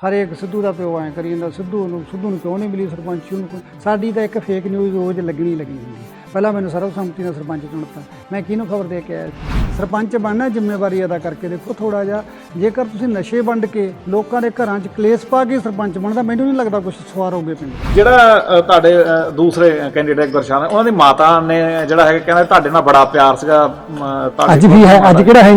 ਹਰੇਕ ਸਿੱਧੂ ਦਾ ਪਿਓ ਐਂ ਕਰੀ ਜਾਂਦਾ ਸਿੱਧੂ ਨੂੰ ਸਿੱਧੂ ਨੂੰ ਕਿਉਂ ਨਹੀਂ ਮਿਲੀ ਸਰਪੰਚ? ਨੂੰ ਸਾਡੀ ਤਾਂ ਇੱਕ ਫੇਕ ਨਿਊਜ਼ ਰੋਜ਼ ਲੱਗਣੀ ਲੱਗਣੀ ਹੁੰਦੀ। ਪਹਿਲਾਂ ਮੈਨੂੰ ਸਰਬਸੰਮਤੀ ਨਾਲ ਸਰਪੰਚ ਚੁਣਤਾ। ਮੈਂ ਕਿਹਨੂੰ ਖਬਰ ਦੇ ਕੇ ਆਇਆ? ਸਰਪੰਚ ਬਣਨਾ ਜ਼ਿੰਮੇਵਾਰੀ ਅਦਾ ਕਰਕੇ ਦੇਖੋ ਥੋੜਾ ਜਿਹਾ। ਜੇਕਰ ਤੁਸੀਂ ਨਸ਼ੇ ਵੰਡ ਕੇ ਲੋਕਾਂ ਦੇ ਘਰਾਂ 'ਚ ਕਲੇਸ਼ ਪਾ ਕੇ ਸਰਪੰਚ ਬਣਦਾ ਮੈਨੂੰ ਨਹੀਂ ਲੱਗਦਾ ਕੁਝ ਸਵਾਰ ਹੋਗੇ ਪਿੰਡ। ਜਿਹੜਾ ਤੁਹਾਡੇ ਦੂਸਰੇ ਕੈਂਡੀਡੇਟ ਗੁਰਸ਼ਾਨ ਉਹਨਾਂ ਦੀ ਮਾਤਾ ਨੇ ਜਿਹੜਾ ਹੈ ਕਹਿੰਦਾ ਤੁਹਾਡੇ ਨਾਲ ਬੜਾ ਪਿਆਰ ਸੀਗਾ ਅੱਜ ਵੀ ਹੈ ਅੱਜ ਕਿਹੜਾ ਹੈ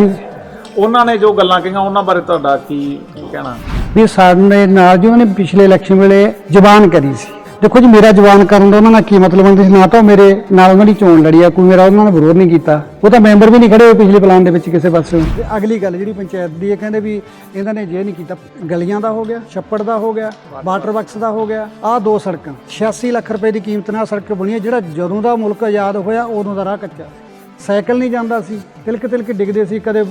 ਉਹਨਾਂ ਨੇ ਜੋ ਗੱਲਾਂ ਕਹੀਆਂ ਉਹਨਾਂ ਬਾਰੇ ਤੁਹਾਡਾ ਕੀ ਕਹਿਣਾ? ਵੀ ਸਾਡੇ ਨਾਲ ਜੀ ਉਹਨੇ ਪਿਛਲੇ ਇਲੈਕਸ਼ਨ ਵੇਲੇ ਜ਼ਬਾਨ ਕਰੀ ਸੀ। ਦੇਖੋ ਜੀ, ਮੇਰਾ ਜਵਾਨ ਕਰਨ ਦਾ ਉਹਨਾਂ ਨਾਲ ਕੀ ਮਤਲਬ ਹੁੰਦਾ ਸੀ? ਨਾ ਤਾਂ ਉਹ ਮੇਰੇ ਨਾਲ ਉਹਨਾਂ ਦੀ ਚੋਣ ਲੜੀ ਆ, ਕੋਈ ਮੇਰਾ ਉਹਨਾਂ ਨਾਲ ਵਿਰੋਧ ਨਹੀਂ ਕੀਤਾ। ਉਹ ਤਾਂ ਮੈਂਬਰ ਵੀ ਨਹੀਂ ਖੜੇ ਹੋਏ ਪਿਛਲੇ ਪਲਾਨ ਦੇ ਵਿੱਚ ਕਿਸੇ ਪਾਸੇ। ਅਗਲੀ ਗੱਲ ਜਿਹੜੀ ਪੰਚਾਇਤ ਦੀ ਇਹ ਕਹਿੰਦੇ ਵੀ ਇਹਨਾਂ ਨੇ ਜੇ ਨਹੀਂ ਕੀਤਾ, ਗਲੀਆਂ ਦਾ ਹੋ ਗਿਆ, ਛੱਪੜ ਦਾ ਹੋ ਗਿਆ ਵਾਟਰ ਬਾਕਸ ਦਾ ਹੋ ਗਿਆ, ਆਹ ਦੋ ਸੜਕਾਂ। 86 ਲੱਖ ਰੁਪਏ ਦੀ ਕੀਮਤ ਨਾਲ ਸੜਕ ਬਣੀ ਹੈ, ਜਿਹੜਾ ਜਦੋਂ ਦਾ ਮੁਲਕ ਆਜ਼ਾਦ ਹੋਇਆ, ਉਦੋਂ ਦਾ ਰਾਹ ਕੱਚਾ। ਸਾਈਕਲ ਨਹੀਂ ਜਾਂਦਾ ਸੀ, ਤਿਲਕ ਤਿਲਕ ਡਿੱਗਦੇ ਸੀ ਕਦੇ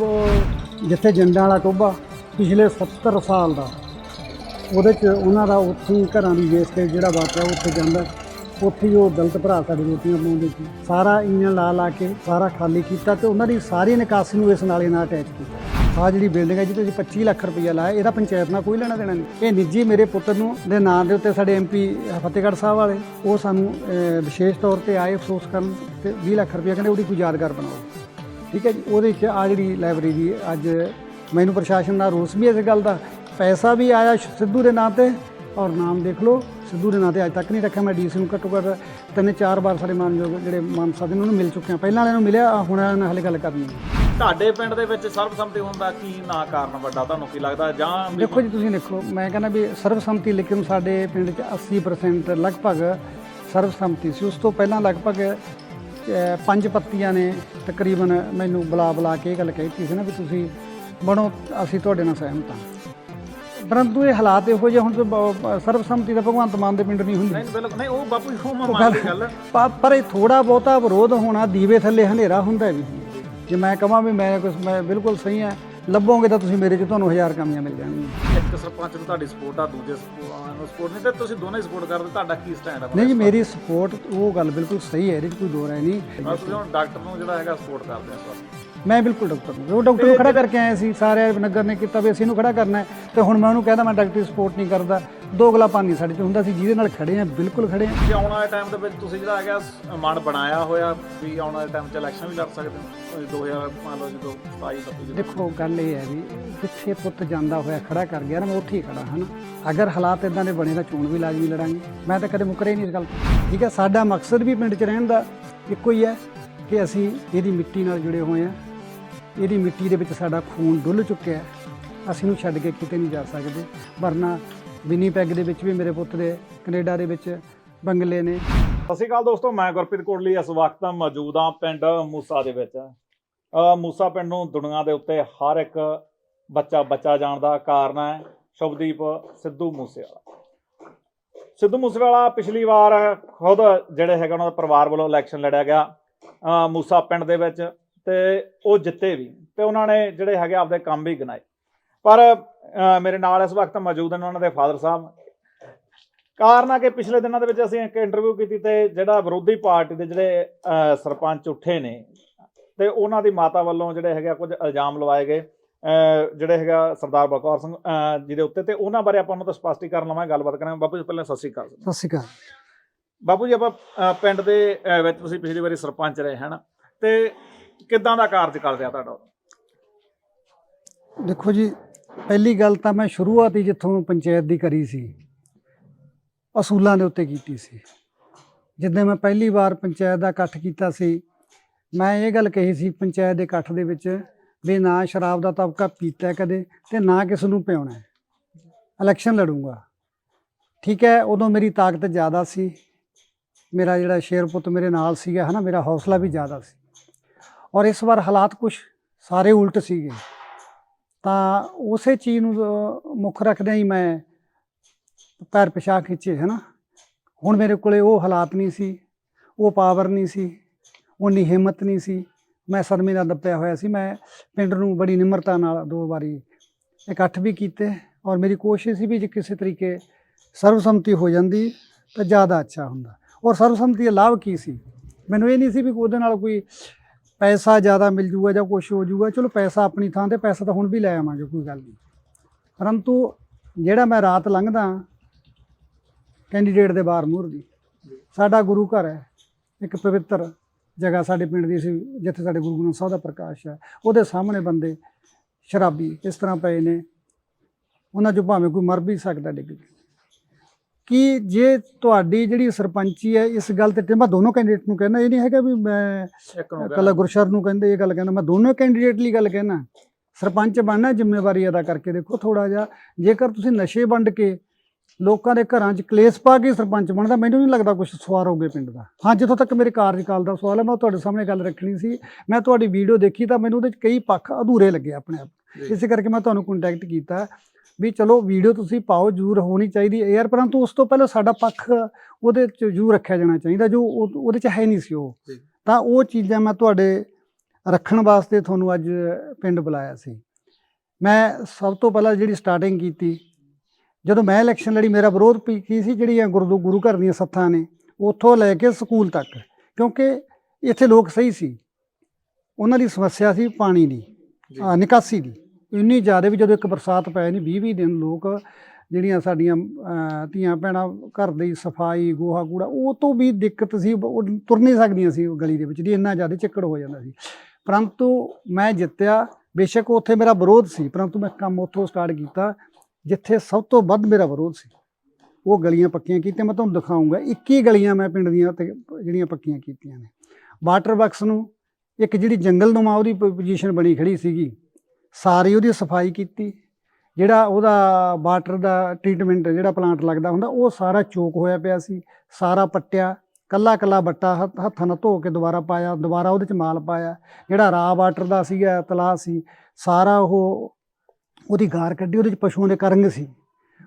ਜਿੱਥੇ ਜੰਡਾਂ ਵਾਲਾ ਟੋਭਾ ਪਿਛਲੇ 70 ਸਾਲ ਦਾ। ਉਹਦੇ ਚ ਉਹਨਾਂ ਦਾ ਉੱਥੇ ਹੀ ਘਰਾਂ ਦੀ ਵੇਸਟੇਜ ਜਿਹੜਾ ਵਾਪਰਿਆ, ਉੱਥੇ ਜਾਂਦਾ। ਉੱਥੇ ਹੀ ਉਹ ਦਲਿਤ ਭਰਾ ਸਾਡੇ ਰੋਟੀਆਂ ਪਾਉਂਦੇ ਸੀ। ਸਾਰਾ ਇੰਜਨ ਲਾ ਲਾ ਕੇ ਸਾਰਾ ਖਾਲੀ ਕੀਤਾ ਤੇ ਉਹਨਾਂ ਦੀ ਸਾਰੀ ਨਿਕਾਸੀ ਨੂੰ ਇਸ ਨਾਲੇ ਨਾਲ ਅਟੈਚ ਕੀਤਾ। ਆਹ ਜਿਹੜੀ ਬਿਲਡਿੰਗ ਹੈ ਜਿਹਦੇ ਤੁਸੀਂ 25 ਲੱਖ ਰੁਪਈਆ ਲਾਇਆ। ਇਹਦਾ ਪੰਚਾਇਤ ਨਾਲ ਕੋਈ ਲੈਣਾ ਦੇਣਾ ਨਹੀਂ। ਇਹ ਨਿੱਜੀ ਮੇਰੇ ਪੁੱਤਰ ਨੂੰ ਦੇ ਨਾਂ ਦੇ ਉੱਤੇ ਸਾਡੇ ਐਮਪੀ ਫਤਿਹਗੜ੍ਹ ਸਾਹਿਬ ਵਾਲੇ, ਉਹ ਸਾਨੂੰ ਵਿਸ਼ੇਸ਼ ਤੌਰ ਤੇ ਆਏ ਅਫਸੋਸ ਕਰਨ ਤੇ 20 ਲੱਖ ਰੁਪਈਆ ਕਹਿੰਦੇ ਉਹਦੀ ਕੋਈ ਯਾਦਗਾਰ ਬਣਾਓ। ਠੀਕ ਹੈ ਜੀ, ਉਹਦੇ 'ਚ ਆ ਜਿਹੜੀ ਲਾਇਬ੍ਰੇਰੀ ਅੱਜ ਮੈਨੂੰ ਪ੍ਰਸ਼ਾਸਨ ਦਾ ਰੋਸ ਵੀ ਇਸ ਗੱਲ ਦਾ। ਪੈਸਾ ਵੀ ਆਇਆ ਸਿੱਧੂ ਦੇ ਨਾਂ ਤੇ ਔਰ ਨਾਮ ਦੇਖ ਲਓ ਸਿੱਧੂ ਦੇ ਨਾਂ ਤੇ ਅੱਜ ਤੱਕ ਨਹੀਂ ਰੱਖਿਆ। ਮੈਂ ਡੀਸੀ ਨੂੰ ਘੱਟੋ ਘੱਟ ਤਿੰਨ ਚਾਰ ਵਾਰ ਸਾਡੇ ਮਾਨਯੋਗ ਜਿਹੜੇ ਮਾਨ ਸਾਹਿਬ ਨੇ ਉਹਨੂੰ ਮਿਲ ਚੁੱਕੇ ਆ ਪਹਿਲਾਂ ਵਾਲਿਆਂ ਨੂੰ ਮਿਲਿਆ ਹੁਣ ਵਾਲਿਆਂ ਨਾਲ ਹਲੇ ਗੱਲ ਕਰਨੀ ਹੈ। ਤੁਹਾਡੇ ਪਿੰਡ ਦੇ ਵਿੱਚ ਸਰਬਸੰਮਤੀ ਹੋਣ ਦਾ ਕੀ ਨਾ ਕਾਰਨ ਵੱਡਾ? ਤੁਹਾਨੂੰ ਕੀ ਲੱਗਦਾ? ਜਾਂ ਦੇਖੋ ਜੀ ਤੁਸੀਂ ਦੇਖੋ ਮੈਂ ਕਹਿੰਦਾ ਵੀ ਸਰਬਸੰਮਤੀ ਲੇਕਿਨ ਸਾਡੇ ਪਿੰਡ 'ਚ 80% ਲਗਭਗ ਸਰਬਸੰਮਤੀ ਸੀ। ਉਸ ਤੋਂ ਪਹਿਲਾਂ ਲਗਭਗ ਪੰਜ ਪੱਤੀਆਂ ਨੇ ਤਕਰੀਬਨ ਮੈਨੂੰ ਬੁਲਾ ਬੁਲਾ ਕੇ ਇਹ ਗੱਲ ਕਹੀ ਸੀ ਨਾ ਵੀ ਤੁਸੀਂ ਬਣੋ ਅਸੀਂ ਤੁਹਾਡੇ ਨਾਲ ਸਹਿਮਤ ਹਾਂ। ਪਰੰਤੂ ਇਹ ਹਾਲਾਤ ਇਹੋ ਜਿਹੇ ਹੁਣ ਸਰਬਸੰਮਤੀ ਦਾ ਭਗਵੰਤ ਮਾਨ ਦੇ ਪਿੰਡ ਨਹੀਂ ਹੁੰਦੀ। ਨਹੀਂ ਬਿਲਕੁਲ ਨਹੀਂ ਉਹ ਬਾਪੂ ਜੀ ਉਹ ਮੈਂ ਮੰਨਦੀ ਗੱਲ ਪਰ ਇਹ ਥੋੜਾ ਬਹੁਤਾ ਵਿਰੋਧ ਹੋਣਾ ਦੀਵੇ ਥੱਲੇ ਹਨੇਰਾ ਹੁੰਦਾ ਵੀ ਜੇ ਮੈਂ ਕਹਾਂ ਵੀ ਮੈਂ ਕੁਛ ਮੈਂ ਬਿਲਕੁਲ ਸਹੀ ਹਾਂ ਲੱਭੋਗੇ ਤਾਂ ਤੁਸੀਂ ਮੇਰੇ 'ਚ ਤੁਹਾਨੂੰ ਹਜ਼ਾਰ ਕਾਮੀਆਂ ਮਿਲ ਜਾਣਗੀਆਂ। ਇੱਕ ਸਰਪੰਚ ਨੂੰ ਤੁਹਾਡੀ ਸਪੋਰਟ ਆ ਦੂਜੇ ਨੂੰ ਸਪੋਰਟ ਨਹੀਂ ਤੇ ਤੁਸੀਂ ਦੋਨੇ ਸਪੋਰਟ ਕਰਦੇ ਤੁਹਾਡਾ ਕੀ ਸਟੈਂਡ ਆ? ਨਹੀਂ ਜੀ ਮੇਰੀ ਸਪੋਰਟ ਉਹ ਗੱਲ ਬਿਲਕੁਲ ਸਹੀ ਹੈ ਇਹਦੇ 'ਚ ਕੋਈ ਦੋ ਰਾਏ ਨਹੀਂ। ਬਸ ਤੁਸੀਂ ਹੁਣ ਡਾਕਟਰ ਨੂੰ ਜਿਹੜਾ ਹੈਗਾ ਸਪੋਰਟ ਕਰਦੇ ਆ ਇਸ ਵਾਰ ਮੈਂ ਬਿਲਕੁਲ ਡਾਕਟਰ ਨੂੰ ਉਹ ਡਾਕਟਰ ਨੂੰ ਖੜਾ ਕਰਕੇ ਆਏ ਸੀ ਸਾਰੇ ਨਗਰ ਨੇ ਕੀਤਾ ਵੀ ਅਸੀਂ ਇਹਨੂੰ ਖੜਾ ਕਰਨਾ ਹੈ। ਤੇ ਹੁਣ ਮੈਂ ਉਹਨੂੰ ਕਹਿੰਦਾ ਮੈਂ ਡਾਕਟਰੀ ਸਪੋਰਟ ਨਹੀਂ ਕਰਦਾ ਦੋਗਲਾ ਪਾਣੀ ਸਾਡੇ 'ਚ ਹੁੰਦਾ ਸੀ ਜਿਹਦੇ ਨਾਲ ਖੜੇ ਆ ਬਿਲਕੁਲ ਖੜੇ ਆ। ਕਿ ਆਉਣ ਵਾਲੇ ਟਾਈਮ ਦੇ ਵਿੱਚ ਤੁਸੀਂ ਜਿਹੜਾ ਹੈਗਾ ਸ- ਮਨ ਬਣਾਇਆ ਹੋਇਆ ਵੀ ਆਉਣ ਵਾਲੇ ਟਾਈਮ 'ਚ ਇਲੈਕਸ਼ਨ ਵੀ ਲੜ ਸਕਦੇ ਹੋ 2000 ਮੰਨ ਲਓ ਜਦੋਂ 27 ਤੱਕ ਜਦੋਂ ਦੇਖੋ ਗੱਲ ਇਹ ਹੈ ਵੀ ਜਿੱਥੇ ਪੁੱਤ ਜਾਂਦਾ ਹੋਇਆ ਖੜਾ ਕਰ ਗਿਆ ਨਾ ਮੈਂ ਉੱਥੇ ਹੀ ਖੜਾ ਹਨਾ? ਅਗਰ ਹਾਲਾਤ ਇਦਾਂ ਦੇ ਬਣੇ ਤਾਂ ਚੋਣ ਵੀ ਲਾਜ਼ਮੀ ਲੜਾਂਗੇ। ਮੈਂ ਤਾਂ ਕਦੇ ਮੁਕਰੇ ਨਹੀਂ ਇਸ ਗੱਲ ਤੋਂ। ਠੀਕ ਹੈ ਸਾਡਾ ਮਕਸਦ ਵੀ ਪਿੰਡ 'ਚ ਰਹਿਣ ਦਾ ਇੱਕੋ ਹੀ ਹੈ ਕਿ ਅਸੀਂ ਇਹਦੀ ਮਿੱਟੀ ਨਾਲ ਜੁੜੇ ਹੋਏ ਹਾਂ। ਇਹਦੀ ਮਿੱਟੀ ਦੇ ਵਿੱਚ ਸਾਡਾ ਖੂਨ ਡੁੱਲ ਚੁੱਕਿਆ ਹੈ। ਅਸੀਂ ਨੂੰ ਛੱਡ ਕੇ ਕਿਤੇ ਨਹੀਂ ਜਾ ਸਕਦੇ। ਵਰਨਾ ਵਿਨੀਪੈਗ ਦੇ ਵਿੱਚ ਵੀ ਮੇਰੇ ਪੁੱਤ ਦੇ ਕੈਨੇਡਾ ਦੇ ਵਿੱਚ ਬੰਗਲੇ ਨੇ। ਸਤਿ ਸ਼੍ਰੀ ਅਕਾਲ ਦੋਸਤੋ ਮੈਂ ਗੁਰਪ੍ਰੀਤ ਕੋਟਲੀ ਇਸ ਵਕਤ ਮੌਜੂਦ ਹਾਂ ਪਿੰਡ ਮੂਸਾ ਦੇ ਵਿੱਚ। ਮੂਸਾ ਪਿੰਡ ਨੂੰ ਦੁਨੀਆ ਦੇ ਉੱਤੇ ਹਰ ਇੱਕ ਬੱਚਾ ਬੱਚਾ ਜਾਣਦਾ ਕਾਰਨ ਹੈ ਸ਼ੁਭਦੀਪ ਸਿੱਧੂ ਮੂਸੇਵਾਲਾ। ਸਿੱਧੂ ਮੂਸੇਵਾਲਾ ਪਿਛਲੀ ਵਾਰ ਖੁਦ ਜਿਹੜੇ ਹੈਗਾ ਉਹਨਾਂ ਦਾ ਪਰਿਵਾਰ ਵੱਲੋਂ ਇਲੈਕਸ਼ਨ ਲੜਿਆ ਗਿਆ। ਅ, ਮੂਸਾ ਪਿੰਡ ਦੇ ਵਿੱਚ ਤੇ ਉਹ ਜਿੱਤੇ ਵੀ ਤੇ ਉਹਨਾਂ ਨੇ ਜਿਹੜੇ ਹੈਗੇ ਆਪਦੇ ਕੰਮ ਵੀ ਗਿਣਾਏ। ਪਰ ਮੇਰੇ ਨਾਲ ਇਸ ਵਕਤ ਮੌਜੂਦ ਹਨ ਉਹਨਾਂ ਦੇ ਫਾਦਰ ਸਾਹਿਬ। ਕਾਰਨ ਆ ਕਿ ਪਿਛਲੇ ਦਿਨਾਂ ਦੇ ਵਿੱਚ ਅਸੀਂ ਇੱਕ ਇੰਟਰਵਿਊ ਕੀਤੀ ਤੇ ਜਿਹੜਾ ਵਿਰੋਧੀ ਪਾਰਟੀ ਦੇ ਜਿਹੜੇ ਸਰਪੰਚ ਉੱਠੇ ਨੇ ਤੇ ਉਹਨਾਂ ਦੀ ਮਾਤਾ ਵੱਲੋਂ ਜਿਹੜੇ ਹੈਗੇ ਆ ਕੁਝ ਇਲਜ਼ਾਮ ਲਵਾਏ ਗਏ। ਜਿਹੜੇ ਹੈਗਾ ਸਰਦਾਰ ਬਲਕੌਰ ਸਿੰਘ ਜੀ ਦੇ ਉੱਤੇ ਤੇ ਉਹਨਾਂ ਬਾਰੇ ਆਪਾਂ ਉਹਨਾਂ ਤੋਂ ਸਪਸ਼ਟੀਕਰਨ ਲਵਾਂਗੇ ਗੱਲਬਾਤ ਕਰਾਂਗੇ। ਬਾਪੂ ਜੀ ਪਹਿਲਾਂ ਸਤਿ ਸ਼੍ਰੀ ਅਕਾਲ। ਸਤਿ ਸ਼੍ਰੀ ਅਕਾਲ। ਬਾਪੂ ਜੀ ਆਪਾਂ ਪਿੰਡ ਦੇ ਵਿੱਚ ਤੁਸੀਂ ਪਿਛਲੀ ਵਾਰੀ ਸਰਪੰਚ ਰਹੇ ਹਨ ਤੇ ਕਿੱਦਾਂ ਦਾ ਕਾਰਜਕਾਲ ਰਿਹਾ ਤੁਹਾਡਾ ਦੇਖੋ ਜੀ, ਪਹਿਲੀ ਗੱਲ ਤਾਂ ਮੈਂ ਸ਼ੁਰੂਆਤ ਹੀ ਜਿੱਥੋਂ ਪੰਚਾਇਤ ਦੀ ਕਰੀ ਸੀ, ਅਸੂਲਾਂ ਦੇ ਉੱਤੇ ਕੀਤੀ ਸੀ। ਜਿੱਦਾਂ ਮੈਂ ਪਹਿਲੀ ਵਾਰ ਪੰਚਾਇਤ ਦਾ ਇਕੱਠ ਕੀਤਾ ਸੀ, ਮੈਂ ਇਹ ਗੱਲ ਕਹੀ ਸੀ ਪੰਚਾਇਤ ਦੇ ਇਕੱਠ ਦੇ ਵਿੱਚ ਵੀ ਨਾ ਸ਼ਰਾਬ ਦਾ ਤਬਕਾ ਪੀਤਾ ਕਦੇ ਤੇ ਨਾ ਕਿਸ ਨੂੰ ਪਿਆਉਣਾ ਹੈ। ਇਲੈਕਸ਼ਨ ਲੜੂੰਗਾ। ਠੀਕ ਹੈ, ਉਦੋਂ ਮੇਰੀ ਤਾਕਤ ਜ਼ਿਆਦਾ ਸੀ। ਮੇਰਾ ਜਿਹੜਾ ਸ਼ੇਰ ਪੁੱਤ ਮੇਰੇ ਨਾਲ ਸੀਗਾ, ਹਨਾ, ਮੇਰਾ ਹੌਸਲਾ ਵੀ ਜ਼ਿਆਦਾ ਸੀ। ਔਰ ਇਸ ਵਾਰ ਹਾਲਾਤ ਕੁਝ ਸਾਰੇ ਉਲਟ ਸੀਗੇ। ਤਾਂ ਉਸੇ ਚੀਜ਼ ਨੂੰ ਮੁੱਖ ਰੱਖਦਿਆਂ ਹੀ ਮੈਂ ਪੈਰ ਪਿਛਾ ਖਿੱਚੇ ਹੈ ਨਾ ਹੁਣ ਮੇਰੇ ਕੋਲੇ ਉਹ ਹਾਲਾਤ ਨਹੀਂ ਸੀ, ਉਹ ਪਾਵਰ ਨਹੀਂ ਸੀ ਉਨੀ ਹਿੰਮਤ ਨਹੀਂ ਸੀ। ਮੈਂ ਸਦਮੇ ਦਾ ਦੱਬਿਆ ਹੋਇਆ ਸੀ। ਮੈਂ ਪਿੰਡ ਨੂੰ ਬੜੀ ਨਿਮਰਤਾ ਨਾਲ ਦੋ ਵਾਰੀ ਇਕੱਠ ਵੀ ਕੀਤੇ ਔਰ ਮੇਰੀ ਕੋਸ਼ਿਸ਼ ਸੀ ਵੀ ਜੇ ਕਿਸੇ ਤਰੀਕੇ ਸਰਵਸੰਮਤੀ ਹੋ ਜਾਂਦੀ ਤਾਂ ਜ਼ਿਆਦਾ ਅੱਛਾ ਹੁੰਦਾ। ਔਰ ਸਰਵਸੰਮਤੀ ਦਾ ਲਾਭ ਕੀ ਸੀ? ਮੈਨੂੰ ਇਹ ਨਹੀਂ ਸੀ ਵੀ ਉਹਦੇ ਨਾਲ ਕੋਈ ਪੈਸਾ ਜ਼ਿਆਦਾ ਮਿਲ ਜੂਗਾ ਜਾਂ ਕੁਝ ਹੋ ਜੂਗਾ, ਚਲੋ ਪੈਸਾ ਆਪਣੀ ਥਾਂ ਤੇ, ਪੈਸਾ ਤਾਂ ਹੁਣ ਵੀ ਲੈ ਆਵਾਂਗੇ, ਕੋਈ ਗੱਲ ਨਹੀਂ। ਪਰੰਤੂ ਜਿਹੜਾ ਮੈਂ ਰਾਤ ਲੰਘਦਾ ਕੈਂਡੀਡੇਟ ਦੇ ਬਾਹਰ ਮੂਹਰ ਦੀ, ਸਾਡਾ ਗੁਰੂ ਘਰ ਹੈ, ਇੱਕ ਪਵਿੱਤਰ ਜਗ੍ਹਾ ਸਾਡੇ ਪਿੰਡ ਦੀ ਸੀ, ਜਿੱਥੇ ਸਾਡੇ ਗੁਰੂ ਗ੍ਰੰਥ ਸਾਹਿਬ ਦਾ ਪ੍ਰਕਾਸ਼ ਹੈ। ਉਹਦੇ ਸਾਹਮਣੇ ਬੰਦੇ ਸ਼ਰਾਬੀ ਇਸ ਤਰ੍ਹਾਂ ਪਏ ਨੇ, ਉਹਨਾਂ 'ਚੋਂ ਭਾਵੇਂ ਕੋਈ ਮਰ ਵੀ ਸਕਦਾ ਡਿੱਗ ਕੇ ਕਿ ਜੇ ਤੁਹਾਡੀ ਜਿਹੜੀ ਸਰਪੰਚੀ ਹੈ ਇਸ ਗੱਲ ਤੇ ਮੈਂ ਦੋਨੋਂ ਕੈਂਡੀਡੇਟ ਨੂੰ ਕਹਿੰਦਾ ਇਹ ਨਹੀਂ ਹੈਗਾ ਵੀ ਮੈਂ ਕੱਲਾ ਗੁਰਸ਼ਰ ਨੂੰ ਕਹਿੰਦੇ ਇਹ ਗੱਲ ਕਹਿੰਦਾ ਮੈਂ ਦੋਨੋਂ ਕੈਂਡੀਡੇਟ ਲਈ ਗੱਲ ਕਹਿਣਾ ਸਰਪੰਚ ਬਣਨਾ ਜ਼ਿੰਮੇਵਾਰੀ ਅਦਾ ਕਰਕੇ ਦੇਖੋ ਥੋੜਾ ਜਿਹਾ। ਜੇਕਰ ਤੁਸੀਂ ਨਸ਼ੇ ਵੰਡ ਕੇ ਲੋਕਾਂ ਦੇ ਘਰਾਂ 'ਚ ਕਲੇਸ਼ ਪਾ ਕੇ ਸਰਪੰਚ ਬਣਦਾ ਮੈਨੂੰ ਨਹੀਂ ਲੱਗਦਾ ਕੁਝ ਸਵਾਰ ਹੋਗੇ ਪਿੰਡ ਦਾ। ਹਾਂ ਜਿੱਥੋਂ ਤੱਕ ਮੇਰੇ ਕਾਰਜਕਾਲ ਦਾ ਸਵਾਲ ਹੈ ਮੈਂ ਤੁਹਾਡੇ ਸਾਹਮਣੇ ਗੱਲ ਰੱਖਣੀ ਸੀ। ਮੈਂ ਤੁਹਾਡੀ ਵੀਡੀਓ ਦੇਖੀ ਤਾਂ ਮੈਨੂੰ ਉਹਦੇ 'ਚ ਕਈ ਪੱਖ ਅਧੂਰੇ ਲੱਗੇ ਆਪਣੇ ਆਪ। ਇਸੇ ਕਰਕੇ ਮੈਂ ਤੁਹਾਨੂੰ ਕੰਟੈਕਟ ਕੀਤਾ। ਵੀ ਚਲੋ ਵੀਡੀਓ ਤੁਸੀਂ ਪਾਓ ਜ਼ਰੂਰ ਹੋਣੀ ਚਾਹੀਦੀ ਹੈ। ਯਾਰ ਪਰੰਤੂ ਉਸ ਤੋਂ ਪਹਿਲਾਂ ਸਾਡਾ ਪੱਖ ਉਹਦੇ 'ਚ ਜ਼ਰੂਰ ਰੱਖਿਆ ਜਾਣਾ ਚਾਹੀਦਾ ਜੋ ਉਹ- ਉਹਦੇ 'ਚ ਹੈ ਨਹੀਂ ਸੀ ਉਹ। ਜੀ। ਤਾਂ ਉਹ ਚੀਜ਼ਾਂ ਮੈਂ ਤੁਹਾਡੇ ਰੱਖਣ ਵਾਸਤੇ ਤੁਹਾਨੂੰ ਅੱਜ ਪਿੰਡ ਬੁਲਾਇਆ ਸੀ। ਮੈਂ ਸਭ ਤੋਂ ਪਹਿਲਾਂ ਜਿਹੜੀ ਸਟਾਰਟਿੰਗ ਕੀਤੀ ਜਦੋਂ ਮੈਂ ਇਲੈਕਸ਼ਨ ਲੜੀ ਮੇਰਾ ਵਿਰੋਧ ਕੀ ਸੀ ਜਿਹੜੀਆਂ ਗੁਰੂ ਗੁਰੂ ਘਰ ਦੀਆਂ ਸੱਥਾਂ ਨੇ ਉੱਥੋਂ ਲੈ ਕੇ ਸਕੂਲ ਤੱਕ ਕਿਉਂਕਿ ਇੱਥੇ ਲੋਕ ਸਹੀ ਸੀ। ਉਹਨਾਂ ਦੀ ਸਮੱਸਿਆ ਸੀ ਪਾਣੀ ਦੀ ਜੀ। ਨਿਕਾਸੀ ਦੀ। ਇੰਨੀ ਜ਼ਿਆਦਾ ਵੀ ਜਦੋਂ ਇੱਕ ਬਰਸਾਤ ਪੈ ਨਹੀਂ 20 20 ਦਿਨ ਲੋਕ ਜਿਹੜੀਆਂ ਸਾਡੀਆਂ ਧੀਆਂ ਭੈਣਾਂ ਘਰ ਦੀ ਸਫ਼ਾਈ, ਗੋਹਾ ਕੂੜਾ, ਉਹ ਤੋਂ ਵੀ ਦਿੱਕਤ ਸੀ, ਉਹ ਤੁਰ ਨਹੀਂ ਸਕਦੀਆਂ ਸੀ ਗਲੀ ਦੇ ਵਿੱਚ ਦੀ ਇੰਨਾ ਜ਼ਿਆਦਾ ਚਿੱਕੜ ਹੋ ਜਾਂਦਾ ਸੀ। ਪਰੰਤੂ ਮੈਂ ਜਿੱਤਿਆ, ਬੇਸ਼ੱਕ ਉੱਥੇ ਮੇਰਾ ਵਿਰੋਧ ਸੀ, ਪਰੰਤੂ ਮੈਂ ਕੰਮ ਉੱਥੋਂ ਸਟਾਰਟ ਕੀਤਾ, ਜਿੱਥੇ ਸਭ ਤੋਂ ਵੱਧ ਮੇਰਾ ਵਿਰੋਧ ਸੀ। ਉਹ ਗਲੀਆਂ ਪੱਕੀਆਂ ਕੀਤੀਆਂ, ਮੈਂ ਤੁਹਾਨੂੰ ਦਿਖਾਉਂਗਾ 21 ਗਲੀਆਂ ਮੈਂ ਪਿੰਡ ਦੀਆਂ ਤੇ ਜਿਹੜੀਆਂ ਪੱਕੀਆਂ ਕੀਤੀਆਂ ਨੇ। ਵਾਟਰ ਬਾਕਸ ਨੂੰ, ਇੱਕ ਜਿਹੜੀ ਜੰਗਲ ਨੁਮਾ ਉਹਦੀ ਪੋਜੀਸ਼ਨ ਬਣੀ ਖੜੀ ਸੀਗੀ ਸਾਰੀ ਉਹਦੀ ਸਫ਼ਾਈ ਕੀਤੀ, ਜਿਹੜਾ ਉਹਦਾ ਵਾਟਰ ਦਾ ਟ੍ਰੀਟਮੈਂਟ ਜਿਹੜਾ ਪਲਾਂਟ ਲੱਗਦਾ ਹੁੰਦਾ, ਉਹ ਸਾਰਾ ਚੋਕ ਹੋਇਆ ਪਿਆ ਸੀ, ਸਾਰਾ ਪੱਟਿਆ, ਕੱਲਾ ਕੱਲਾ ਬੱਟਾ ਹੱਥ- ਹੱਥਾਂ ਨਾਲ ਧੋ ਕੇ ਦੁਬਾਰਾ ਪਾਇਆ, ਦੁਬਾਰਾ ਉਹਦੇ ਚ ਮਾਲ ਪਾਇਆ, ਜਿਹੜਾ ਰਾ ਵਾਟਰ ਦਾ ਸੀਗਾ, ਤਲਾਅ ਸੀ, ਸਾਰਾ ਉਹ ਉਹਦੀ ਗਾਰ ਕੱਢੀ, ਉਹਦੇ ਚ ਪਸ਼ੂਆਂ ਦੇ ਕਰੰਗ ਸੀ,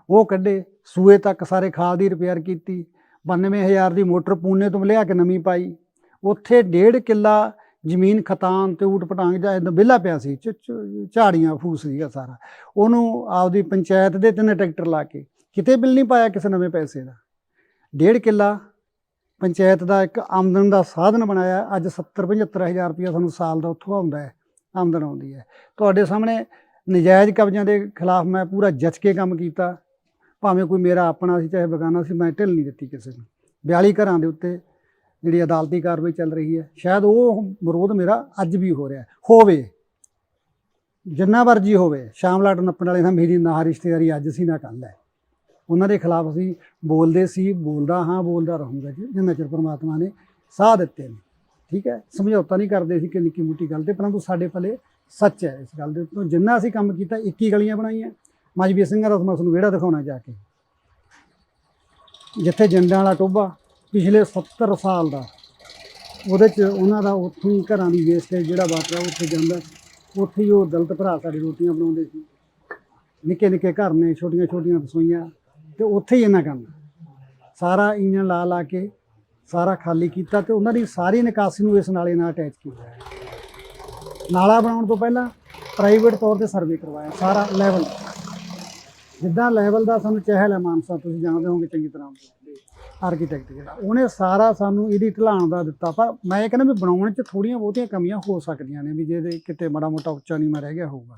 ਉਹ ਕੱਢੇ, ਸੂਏ ਤੱਕ ਸਾਰੇ ਖਾਲ ਦੀ ਰਿਪੇਅਰ ਕੀਤੀ 92000 ਦੀ ਮੋਟਰ ਪੂਨੇ ਤੋਂ ਲਿਆ ਕੇ ਨਵੀਂ ਪਾਈ, ਉੱਥੇ ਡੇਢ ਕਿੱਲਾ ਜ਼ਮੀਨ ਖਤਾਨ ਤੇ ਊਟ ਪਟਾਂਗ ਜਾਂ ਇਦਾਂ ਵਿਹਲਾ ਪਿਆ ਸੀ, ਚ- ਚ- ਝਾੜੀਆਂ ਫੂਸ ਸੀਗਾ ਸਾਰਾ। ਉਹਨੂੰ ਆਪਦੀ ਪੰਚਾਇਤ ਦੇ ਤਿੰਨ ਟਰੈਕਟਰ ਲਾ ਕੇ ਕਿਤੇ ਬਿੱਲ ਨਹੀਂ ਪਾਇਆ ਕਿਸੇ ਨਵੇਂ ਪੈਸੇ ਦਾ। ਡੇਢ ਕਿੱਲਾ ਪੰਚਾਇਤ ਦਾ ਇੱਕ ਆਮਦਨ ਦਾ ਸਾਧਨ ਬਣਾਇਆ। ਅੱਜ 70 75000 ਰੁਪਇਆ ਸਾਨੂੰ ਸਾਲ ਦਾ ਉੱਥੋਂ ਆਉਂਦਾ ਹੈ, ਆਮਦਨ ਆਉਂਦੀ ਹੈ। ਤੁਹਾਡੇ ਸਾਹਮਣੇ ਨਜਾਇਜ਼ ਕਬਜ਼ਿਆਂ ਦੇ ਖਿਲਾਫ ਮੈਂ ਪੂਰਾ ਜੱਜ ਕੇ ਕੰਮ ਕੀਤਾ। ਭਾਵੇਂ ਕੋਈ ਮੇਰਾ ਆਪਣਾ ਸੀ, ਚਾਹੇ ਬਗਾਨਾ ਸੀ, ਮੈਂ ਢਿੱਲ ਨਹੀਂ ਦਿੱਤੀ ਕਿਸੇ ਨੂੰ। 42 ਘਰਾਂ ਦੇ ਉੱਤੇ ਜਿਹੜੀ ਅਦਾਲਤੀ ਕਾਰਵਾਈ ਚੱਲ ਰਹੀ ਹੈ, ਸ਼ਾਇਦ ਉਹ ਵਿਰੋਧ ਮੇਰਾ ਅੱਜ ਵੀ ਹੋ ਰਿਹਾ ਹੋਵੇ, ਜਿੰਨਾ ਵਰਜੀ ਹੋਵੇ, ਸ਼ਾਮ ਸ਼ਾਮਲਾਟ ਨੱਪਣ ਵਾਲੇ ਨਾਲ ਮੇਰੀ ਨਾ ਰਿਸ਼ਤੇਦਾਰੀ ਅੱਜ ਸੀ, ਨਾ ਕੱਲ੍ਹ ਹੈ। ਉਹਨਾਂ ਦੇ ਖਿਲਾਫ ਅਸੀਂ ਬੋਲਦੇ ਸੀ, ਬੋਲਦਾ ਹਾਂ, ਬੋਲਦਾ ਰਹੂੰਗਾ ਜੀ, ਜਿੰਨਾ ਚਿਰ ਪਰਮਾਤਮਾ ਨੇ ਸਾਹ ਦਿੱਤੇ ਨੇ। ਠੀਕ ਹੈ, ਸਮਝੌਤਾ ਨਹੀਂ ਕਰਦੇ ਸੀ ਕਿ ਨਿੱਕੀ ਮੁੱਟੀ ਗੱਲ ਤੇ, ਪਰੰਤੂ ਸਾਡੇ ਪੱਲੇ ਸੱਚ ਹੈ ਇਸ ਗੱਲ ਦੇ ਉੱਤੋਂ। ਜਿੰਨਾ ਅਸੀਂ ਕੰਮ ਕੀਤਾ 21 ਗਲੀਆਂ ਬਣਾਈਆਂ। ਮਜਬੀ ਸਿੰਘਾਂ ਦਾ ਮੈਂ ਤੁਹਾਨੂੰ ਵਿਹੜਾ ਦਿਖਾਉਣਾ ਜਾ ਕੇ। ਜਿੱਥੇ ਜੰਡਾਂ ਵਾਲਾ ਟੋਬਾ ਪਿਛਲੇ 70 ਸਾਲ ਦਾ। ਉਹਦੇ ਚ ਉਹਨਾਂ ਦਾ ਉੱਥੋਂ ਹੀ ਘਰਾਂ ਦੀ ਵੇਸਟੇਜ ਜਿਹੜਾ ਵਾਪਰਿਆ, ਉੱਥੇ ਜਾਂਦਾ। ਉੱਥੇ ਹੀ ਉਹ ਦਲਤ ਭਰਾ ਸਾਡੇ ਰੋਟੀਆਂ ਬਣਾਉਂਦੇ ਸੀ। ਨਿੱਕੇ ਨਿੱਕੇ ਘਰ ਨੇ, ਛੋਟੀਆਂ ਛੋਟੀਆਂ ਰਸੋਈਆਂ। ਤੇ ਉੱਥੇ ਹੀ ਇਹਨਾਂ ਕੰਮ। ਸਾਰਾ ਇੰਜਨ ਲਾ ਲਾ ਕੇ, ਸਾਰਾ ਖਾਲੀ ਕੀਤਾ ਤੇ ਉਹਨਾਂ ਦੀ ਸਾਰੀ ਨਿਕਾਸੀ ਨੂੰ ਇਸ ਨਾਲੇ ਨਾਲ ਅਟੈਚ ਕੀਤਾ। ਹੈ। ਨਾਲਾ ਬਣਾਉਣ ਤੋਂ ਪਹਿਲਾਂ ਪ੍ਰਾਈਵੇਟ ਤੌਰ ਤੇ ਸਰਵੇ ਕਰਵਾਇਆ, ਸਾਰਾ ਲੈਵਲ ਜਿੱਦਾਂ ਲੈਵਲ ਦਾ ਸਾਨੂੰ ਚਹਿਲ ਹੈ ਮਾਨਸਾ, ਤੁਸੀਂ ਜਾਣਦੇ ਹੋਗੇ ਚੰਗੀ ਤਰ੍ਹਾਂ। ਆਰਕੀਟੈਕਟ ਜਿਹੜਾ ਉਹਨੇ ਸਾਰਾ ਸਾਨੂੰ ਇਹਦੀ ਢਲਾਣ ਦਾ ਦਿੱਤਾ। ਪਰ ਮੈਂ ਇਹ ਕਹਿੰਦਾ ਵੀ ਬਣਾਉਣ 'ਚ ਥੋੜੀਆਂ ਬਹੁਤੀਆਂ ਕਮੀਆਂ ਹੋ ਸਕਦੀਆਂ ਨੇ ਵੀ ਜਿਹਦੇ ਕਿਤੇ ਮਾੜਾ ਮੋਟਾ ਉੱਚਾ ਨੀਵਾਂ ਰਹਿ ਗਿਆ ਹੋਊਗਾ।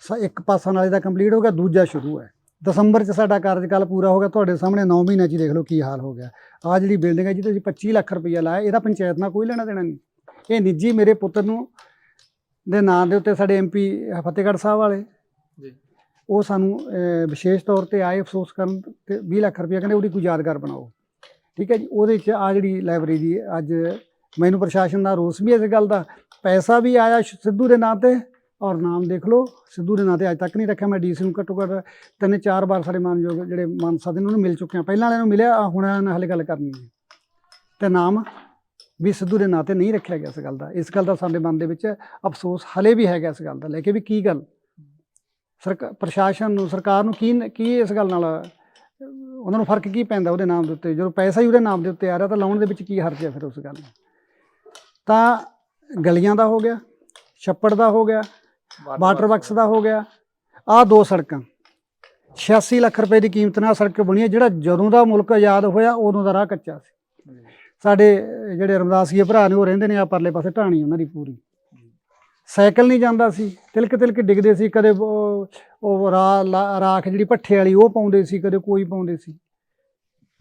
ਸ, ਇੱਕ ਪਾਸਾ ਨਾਲੇ ਦਾ ਕੰਪਲੀਟ ਹੋ ਗਿਆ, ਦੂਜਾ ਸ਼ੁਰੂ ਹੈ। ਦਸੰਬਰ 'ਚ ਸਾਡਾ ਕਾਰਜਕਾਲ ਪੂਰਾ ਹੋ ਗਿਆ, ਤੁਹਾਡੇ ਸਾਹਮਣੇ 9 ਮਹੀਨਿਆਂ 'ਚ ਹੀ ਦੇਖ ਲਓ ਕੀ ਹਾਲ ਹੋ ਗਿਆ। ਆਹ ਜਿਹੜੀ ਬਿਲਡਿੰਗ ਹੈ ਜਿਹਦੇ ਅਸੀਂ 25 ਲੱਖ ਰੁਪਈਆ ਲਾਇਆ, ਇਹਦਾ ਪੰਚਾਇਤ ਨਾਲ ਕੋਈ ਲੈਣਾ ਦੇਣਾ ਨਹੀਂ। ਇਹ ਨਿੱਜੀ ਮੇਰੇ ਪੁੱਤਰ ਨੂੰ ਦੇ ਨਾਂ ਦੇ ਉੱਤੇ ਸਾਡੇ ਐਮਪੀ ਫਤਿਹਗੜ੍ਹ ਸਾਹਿਬ ਵਾਲੇ। ਜੀ। ਉਹ ਸਾਨੂੰ ਵਿਸ਼ੇਸ਼ ਤੌਰ ਤੇ ਆਏ ਅਫਸੋਸ ਕਰਨ ਤੇ 20 ਲੱਖ ਰੁਪਏ ਕਹਿੰਦੇ ਉਹਦੀ ਕੋਈ ਯਾਦਗਾਰ ਬਣਾਓ। ਠੀਕ ਹੈ ਜੀ? ਉਹਦੇ 'ਚ ਆ ਜਿਹੜੀ ਲਾਇਬ੍ਰੇਰੀ ਅੱਜ ਮੈਨੂੰ ਪ੍ਰਸ਼ਾਸਨ ਦਾ ਰੋਸ ਵੀ ਇਸ ਗੱਲ ਦਾ। ਪੈਸਾ ਵੀ ਆਇਆ ਸਿੱਧੂ ਦੇ ਨਾਂ ਤੇ ਔਰ ਨਾਮ ਦੇਖ ਲਓ, ਸਿੱਧੂ ਦੇ ਨਾਂ ਤੇ ਅੱਜ ਤੱਕ ਨਹੀਂ ਰੱਖਿਆ। ਮੈਂ ਡੀਸੀ ਨੂੰ ਘੱਟੋ ਘੱਟ ਤਿੰਨ ਚਾਰ ਵਾਰ ਸਾਡੇ ਮਾਨਯੋਗ ਜਿਹੜੇ ਮਾਨਸਾ ਦੇ ਨੇ ਉਹਨੂੰ ਮਿਲ ਚੁੱਕੇ ਆ ਪਹਿਲਾਂ ਵਾਲਿਆਂ ਨੂੰ ਮਿਲਿਆ, ਆਹ ਹੁਣ ਇਹਨਾਂ ਨਾਲ ਹਲੇ ਗੱਲ ਕਰਨੀ ਹੈ। ਤੇ ਨਾਮ ਵੀ ਸਿੱਧੂ ਦੇ ਨਾਂ ਤੇ ਨਹੀਂ ਰੱਖਿਆ ਗਿਆ ਇਸ ਗੱਲ ਦਾ। ਇਸ ਗੱਲ ਦਾ ਸਾਡੇ ਮਨ ਦੇ ਵਿੱਚ ਅਫਸੋਸ ਹਲੇ ਵੀ ਹੈਗਾ ਇਸ ਗੱਲ ਦਾ। ਲੈ ਕੇ ਵੀ ਕੀ ਗੱਲ? ਸਰਕਾਰ ਪ੍ਰਸ਼ਾਸਨ ਨੂੰ ਸਰਕਾਰ ਨੂੰ ਕੀ ਕੀ ਇਸ ਗੱਲ ਨਾਲ ਉਹਨਾਂ ਨੂੰ ਫ਼ਰਕ ਕੀ ਪੈਂਦਾ ਉਹਦੇ ਨਾਮ ਦੇ ਉੱਤੇ? ਜਦੋਂ ਪੈਸਾ ਹੀ ਉਹਦੇ ਨਾਮ ਦੇ ਉੱਤੇ ਆ ਰਿਹਾ ਤਾਂ ਲਾਉਣ ਦੇ ਵਿੱਚ ਕੀ ਹਰਜ ਹੈ ਫਿਰ ਉਸ ਗੱਲ ਨੂੰ ਤਾਂ ਗਲੀਆਂ ਦਾ ਹੋ ਗਿਆ ਛੱਪੜ ਦਾ ਹੋ ਗਿਆ ਵਾਟਰ ਬਾਕਸ ਦਾ ਹੋ ਗਿਆ ਆਹ ਦੋ ਸੜਕਾਂ। 86 ਲੱਖ ਰੁਪਏ ਦੀ ਕੀਮਤ ਨਾਲ ਸੜਕ ਬਣੀ ਹੈ ਜਿਹੜਾ ਜਦੋਂ ਦਾ ਮੁਲਕ ਆਜ਼ਾਦ ਹੋਇਆ ਉਦੋਂ ਦਾ ਰਾਹ ਕੱਚਾ ਸੀ। ਸਾਡੇ ਜਿਹੜੇ ਰਮਦਾਸੀਏ ਭਰਾ ਨੇ ਉਹ ਰਹਿੰਦੇ ਨੇ ਆ ਪਰਲੇ ਪਾਸੇ ਢਾਣੀ ਉਹਨਾਂ ਦੀ ਪੂਰੀ। ਸਾਈਕਲ ਨਹੀਂ ਜਾਂਦਾ ਸੀ ਤਿਲਕ ਤਿਲਕ ਡਿੱਗਦੇ ਸੀ, ਕਦੇ ਉਹ ਰਾਖ ਜਿਹੜੀ ਭੱਠੇ ਵਾਲੀ ਉਹ ਪਾਉਂਦੇ ਸੀ, ਕਦੇ ਕੋਈ ਪਾਉਂਦੇ ਸੀ।